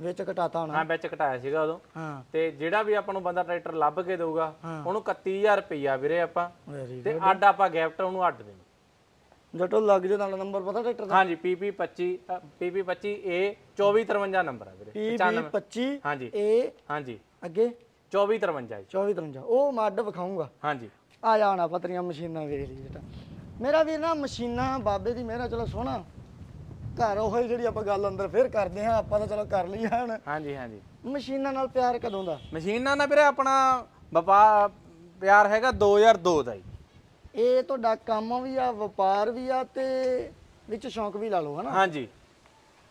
ਵਿੱਚ ਘਟਾਤਾ ਹੋਣਾ। ਹਾਂ ਵਿੱਚ ਘਟਾਇਆ ਸੀਗਾ ਉਦੋਂ। ਹਾਂ। ਤੇ ਜਿਹੜਾ ਵੀ ਆਪਾਂ ਨੂੰ ਬੰਦਾ ਟਰੈਕਟਰ ਲੱਭ ਕੇ ਦੇਊਗਾ ਉਹਨੂੰ 31000 ਰੁਪਈਆ ਵੀਰੇ ਆਪਾਂ। ਤੇ ਅੱਡ ਆਪਾਂ ਗਿਫਟ ਉਹਨੂੰ ਅੱਡ ਦੇਣੀ। ਜਟੋ ਲੱਗ ਜੇ ਨਾਲ ਨੰਬਰ ਪਤਾ ਟਰੈਕਟਰ ਦਾ? ਹਾਂਜੀ PP 25 PP 25 A 2453 ਨੰਬਰ ਹੈ ਵੀਰੇ PB 25 ਹਾਂਜੀ। A ਹਾਂਜੀ। ਅੱਗੇ? 2453 ਜੀ। 24 53 ਉਹ ਮੈਂ ਅੱਡ ਵਿਖਾਉਂਗਾ ਹਾਂਜੀ। ਆ ਜਾਣਾ ਪਤਰੀਆਂ ਮਸ਼ੀਨਾਂ ਵੇਖ ਲਈ ਬੇਟਾ ਮੇਰਾ ਵੀ ਨਾ ਮਸ਼ੀਨਾਂ ਬਾਬੇ ਦੀ ਮੇਰਾ ਚਲੋ ਸੋਹਣਾ। ਘਰ ਉਹ ਜਿਹੜੀ ਆਪਾਂ ਗੱਲ ਅੰਦਰ ਫੇਰ ਕਰਦੇ ਹਾਂ ਆਪਾਂ ਤਾਂ ਚਲੋ ਕਰ ਲਈ ਹੁਣ। ਹਾਂਜੀ ਹਾਂਜੀ। ਮਸ਼ੀਨਾਂ ਨਾਲ ਪਿਆਰ ਕਦੋਂ ਦਾ? ਮਸ਼ੀਨਾਂ ਨਾਲ ਵੀਰੇ ਆਪਣਾ ਵਪਾਰ ਪਿਆਰ ਹੈਗਾ 2002 ਦਾ ਜੀ। ਇਹ ਤੁਹਾਡਾ ਕੰਮ ਵੀ ਆ ਵਪਾਰ ਵੀ ਆ ਤੇ ਵਿੱਚ ਸ਼ੌਂਕ ਵੀ ਲਾ ਲਓ ਹਨਾ? ਹਾਂਜੀ।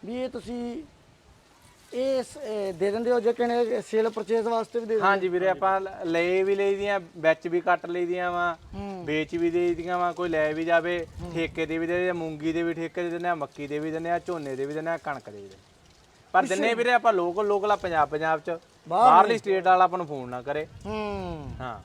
ਵੀ ਇਹ ਤੁਸੀਂ ਇਹ ਸ- ਇਹ ਦੇ ਦਿੰਦੇ ਹੋ ਜੇ ਕਿਨੇ ਸੇਲ ਪਰਚੇਸ ਵਾਸਤੇ ਵੀ ਦੇ ਦਿੰਦੇ ਹਾਂਜੀ ਵੀਰੇ ਆਪਾਂ ਲ- ਵੀ ਲਈਦੀਆਂ ਵਿੱਚ ਵੀ ਕੱਟ ਲਈਦੀਆਂ ਵਾ ਹੂੰ। ਵੇਚ ਵੀ ਦੇਈਦੀਆਂ ਵਾ ਕੋਈ ਲੈ ਵੀ ਜਾਵੇ ਠੇਕੇ ਦੇ ਵੀ ਦੇ ਮੂੰਗੀ ਦੇ ਵੀ ਠੇਕੇ ਦੇ ਦਿੰਦੇ ਆ ਮੱਕੀ ਦੇ ਵੀ ਦਿੰਦੇ ਆ ਝੋਨੇ ਦੇ ਵੀ ਦਿੰਦੇ ਆ ਕਣਕ ਦੇ ਵੀ ਦਿੰਦੇ ਆ। ਪਰ ਦਿੰਨੇ ਵੀਰੇ ਆਪਾਂ ਲੋਕਲ ਲੋਕਲ ਆ ਪੰਜਾਬ ਪੰਜਾਬ ਚ ਬਾਹਰਲੀ ਸਟੇਟ ਵਾਲਾ ਆਪਾਂ ਨੂੰ ਫੋਨ ਨਾ ਕਰੇ। ਹੂੰ। ਹਾਂ।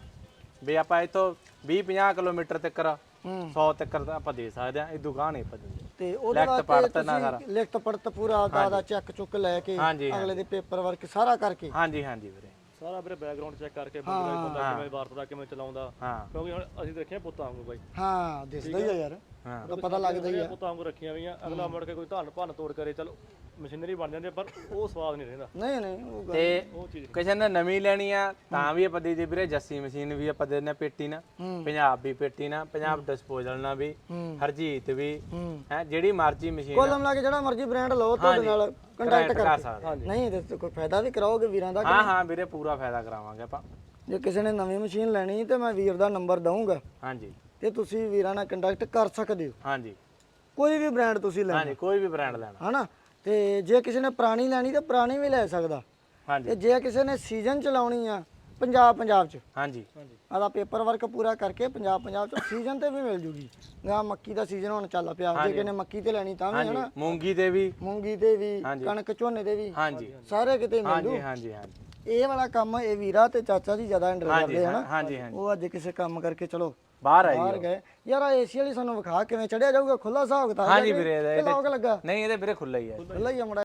ਵੀ ਆਪਾਂ ਇੱਥੋਂ 20 50 ਕਿਲੋਮੀਟਰ ਤੱਕ ਹੂੰ 100 ਤੱਕ ਆਪਾਂ ਦੇ ਸਕਦੇ ਆ ਇਹ ਦੁਕਾਨ ਨਹੀਂ ਆਪਾਂ ਦਿੰਦੇ ਤੇ ਉਹਦੇ ਲਿਖਤ ਵਾਸਤੇ ਪੜ੍ਹਤ ਨਾ ਤੁਸੀਂ ਲਿਖਤ ਪੜਤ ਪੂਰਾ ਦਾ ਦਾ ਚੈੱਕ ਚੁੱਕ ਲੈ ਕੇ ਅਗਲੇ ਦੇ ਪੇਪਰ ਵਰਕ ਸਾਰਾ ਕਰਕੇ। ਹਾਂਜੀ ਹਾਂਜੀ ਵੀਰੇ। ਸਾਰਾ ਵੀਰੇ ਬੈਕਗ੍ਰਾਉਂਡ ਚੈੱਕ ਕਰਕੇ ਬੰਦਾ ਕਿਵੇਂ ਵਰਤਦਾ ਕਿਵੇਂ ਚਲਾਉਂਦਾ। ਹਾਂ। ਕਿਉਂਕਿ ਹੁਣ ਅਸੀਂ ਦੇਖਿਆ ਪੁੱਤਾਂ ਵਾਂਗੂ ਬਾਈ। ਹਾਂ ਦਿਸਦਾ ਹੀ ਆ ਯਾਰ। ਹਾਂ। ਪਤਾ ਲੱਗਦਾ ਹੀ ਆ। ਪੁੱਤਾਂ ਵਾਂਗੂ ਰੱਖੀਆਂ ਹੋਈਆਂ ਅਗਲਾ ਮੁੜ ਕੇ ਕੋਈ ਧੰਨ ਭੰਨ ਤੋੜ ਕਰੇ ਚਲ ਮਸ਼ੀਨਰੀ ਬਣ ਜਾਂਦੀ ਪਰ ਉਹ ਸਵਾਦ ਨਹੀਂ ਰਹਿੰਦਾ। ਨਹੀਂ ਨਹੀਂ ਉਹ ਗੱਲ ਤੇ ਕਿਸੇ ਨੇ ਨਵੀਂ ਲੈਣੀ ਆ ਤਾਂ ਵੀ ਆਪਾਂ ਦੇ ਦੇ ਵੀਰੇ ਜੱਸੀ ਮਸ਼ੀਨ ਵੀ ਆਪਾਂ ਦੇ ਦਿੰਦੇ ਆ ਪੇਟੀ ਨਾ। ਹੂੰ। ਪੰਜਾਬ ਵੀ ਪੇਟੀ ਨਾ ਪੰਜਾਬ ਡਿਸਪੋਜ਼ਲ ਨਾ ਵੀ ਹੂੰ। ਹਰਜੀਤ ਵੀ ਹੂੰ। ਹੈ ਜਿਹੜੀ ਮਰਜ਼ੀ ਮਸ਼ੀਨ ਕੋਲਮ ਲਾ ਕੇ ਜਿਹੜਾ ਮਰਜ਼ੀ ਬ੍ਰਾਂਡ ਲਓ ਤੁਹਾਡੇ ਨਾਲ ਕੰਟੈਕਟ ਕਰ ਕਰਕੇ। ਸਕਦੇ ਨਹੀਂ ਇਹਦੇ ਤੇ ਕੋਈ ਫਾਇਦਾ ਵੀ ਕਰਾਓਗੇ ਵੀਰਾਂ ਦਾ ਹਾਂ ਹਾਂ ਵੀਰੇ ਪੂਰਾ ਫਾਇਦਾ ਕਰਾਵਾਂਗੇ ਆਪਾਂ। ਜੇ ਕਿਸੇ ਨੇ ਨਵੀਂ ਮਸ਼ੀਨ ਲੈਣੀ ਤੇ ਮੈਂ ਵੀਰ ਦਾ ਨੰਬਰ ਦਊਂਗਾ। ਹਾਂਜੀ। ਤੇ ਤੁਸੀਂ ਵੀਰਾਂ ਨਾਲ ਕੰਟੈਕਟ ਕਰ ਸਕਦੇ ਹੋ। ਹਾਂਜੀ। ਕੋਈ ਵੀ ਬ੍ਰਾਂਡ ਤੁਸੀਂ ਲੈਣਾ। ਹਾਂਜੀ ਕੋਈ ਵੀ ਬ੍ਰਾਂਡ ਲੈਣਾ। ਹਨਾ? ਤੇ ਜੇ ਕਿਸੇ ਨੇ ਪੁਰਾਣੀ ਲੈਣੀ ਤੇ ਪੁਰਾਣੀ ਵੀ ਲੈ ਸਕਦਾ। ਤੇ ਹਾਂਜੀ ਜੇ ਕਿਸੇ ਨੇ ਸੀਜ਼ਨ ਚਲਾਉਣੀ ਆ ਪੰਜਾਬ ਪੰਜਾਬ ਚ। ਹਾਂਜੀ। ਆਦਾ ਪੇਪਰ ਵਰਕ ਪੂਰਾ ਕਰਕੇ ਪੰਜਾਬ ਪੰਜਾਬ ਚ ਸੀਜ਼ਨ ਤੇ ਵੀ ਮਿਲ ਜੂਗੀ। ਗਾ ਮੱਕੀ ਦਾ ਸੀਜ਼ਨ ਹੁਣ ਚੱਲ ਪਿਆ। ਜੇ ਕਿਸੇ ਨੇ ਮੱਕੀ ਤੇ ਲੈਣੀ ਤਾਂ ਵੀ ਹਾਂਜੀ। ਹਨਾ? ਮੂੰਗੀ ਦੇ ਵੀ। ਮੂੰਗੀ ਤੇ ਵੀ। ਕਣਕ ਝੋਨੇ ਤੇ ਵੀ। ਹਾਂਜੀ। ਸਾਰੇ ਕਿਤੇ ਮਿਲ ਜੂ। ਹਾਂਜੀ ਹਾਂਜੀ। ਹਾਂਜੀ ਇਹ ਵਾਲਾ ਕੰਮ ਇਹ ਵੀਰਾ ਤੇ ਚਾਚਾ ਜੀ ਜ਼ਿਆਦਾ ਹਾਂਜੀ ਕਰਦੇ ਹਨਾ? ਹਾਂਜੀ ਹਾਂਜੀ। ਉਹ ਅੱਜ ਕਿਸੇ ਕੰਮ ਕਰਕੇ ਚਲੋ ਬਾਹਰ ਆਈ ਬਾਹਰ ਗਏ। ਯਾਰ ਏਸੀ ਵਾਲੀ ਸਾਨੂੰ ਵਿਖਾ ਕਿਵੇਂ ਚੜਿਆ ਜਾਊਗਾ? ਖੁੱਲਾ ਹਿਸਾਬ ਕਿਤਾਬ ਹਾਂਜੀ ਵੀਰੇ, ਇਹਦੇ- ਲੋਕ ਲੱਗਾ। ਨਹੀਂ ਇਹਦੇ ਵੀਰੇ ਖੁੱਲਾ ਹੀ ਹੈ ਖੁੱਲਾ ਹੀ ਆ ਮੁੰਡਾ।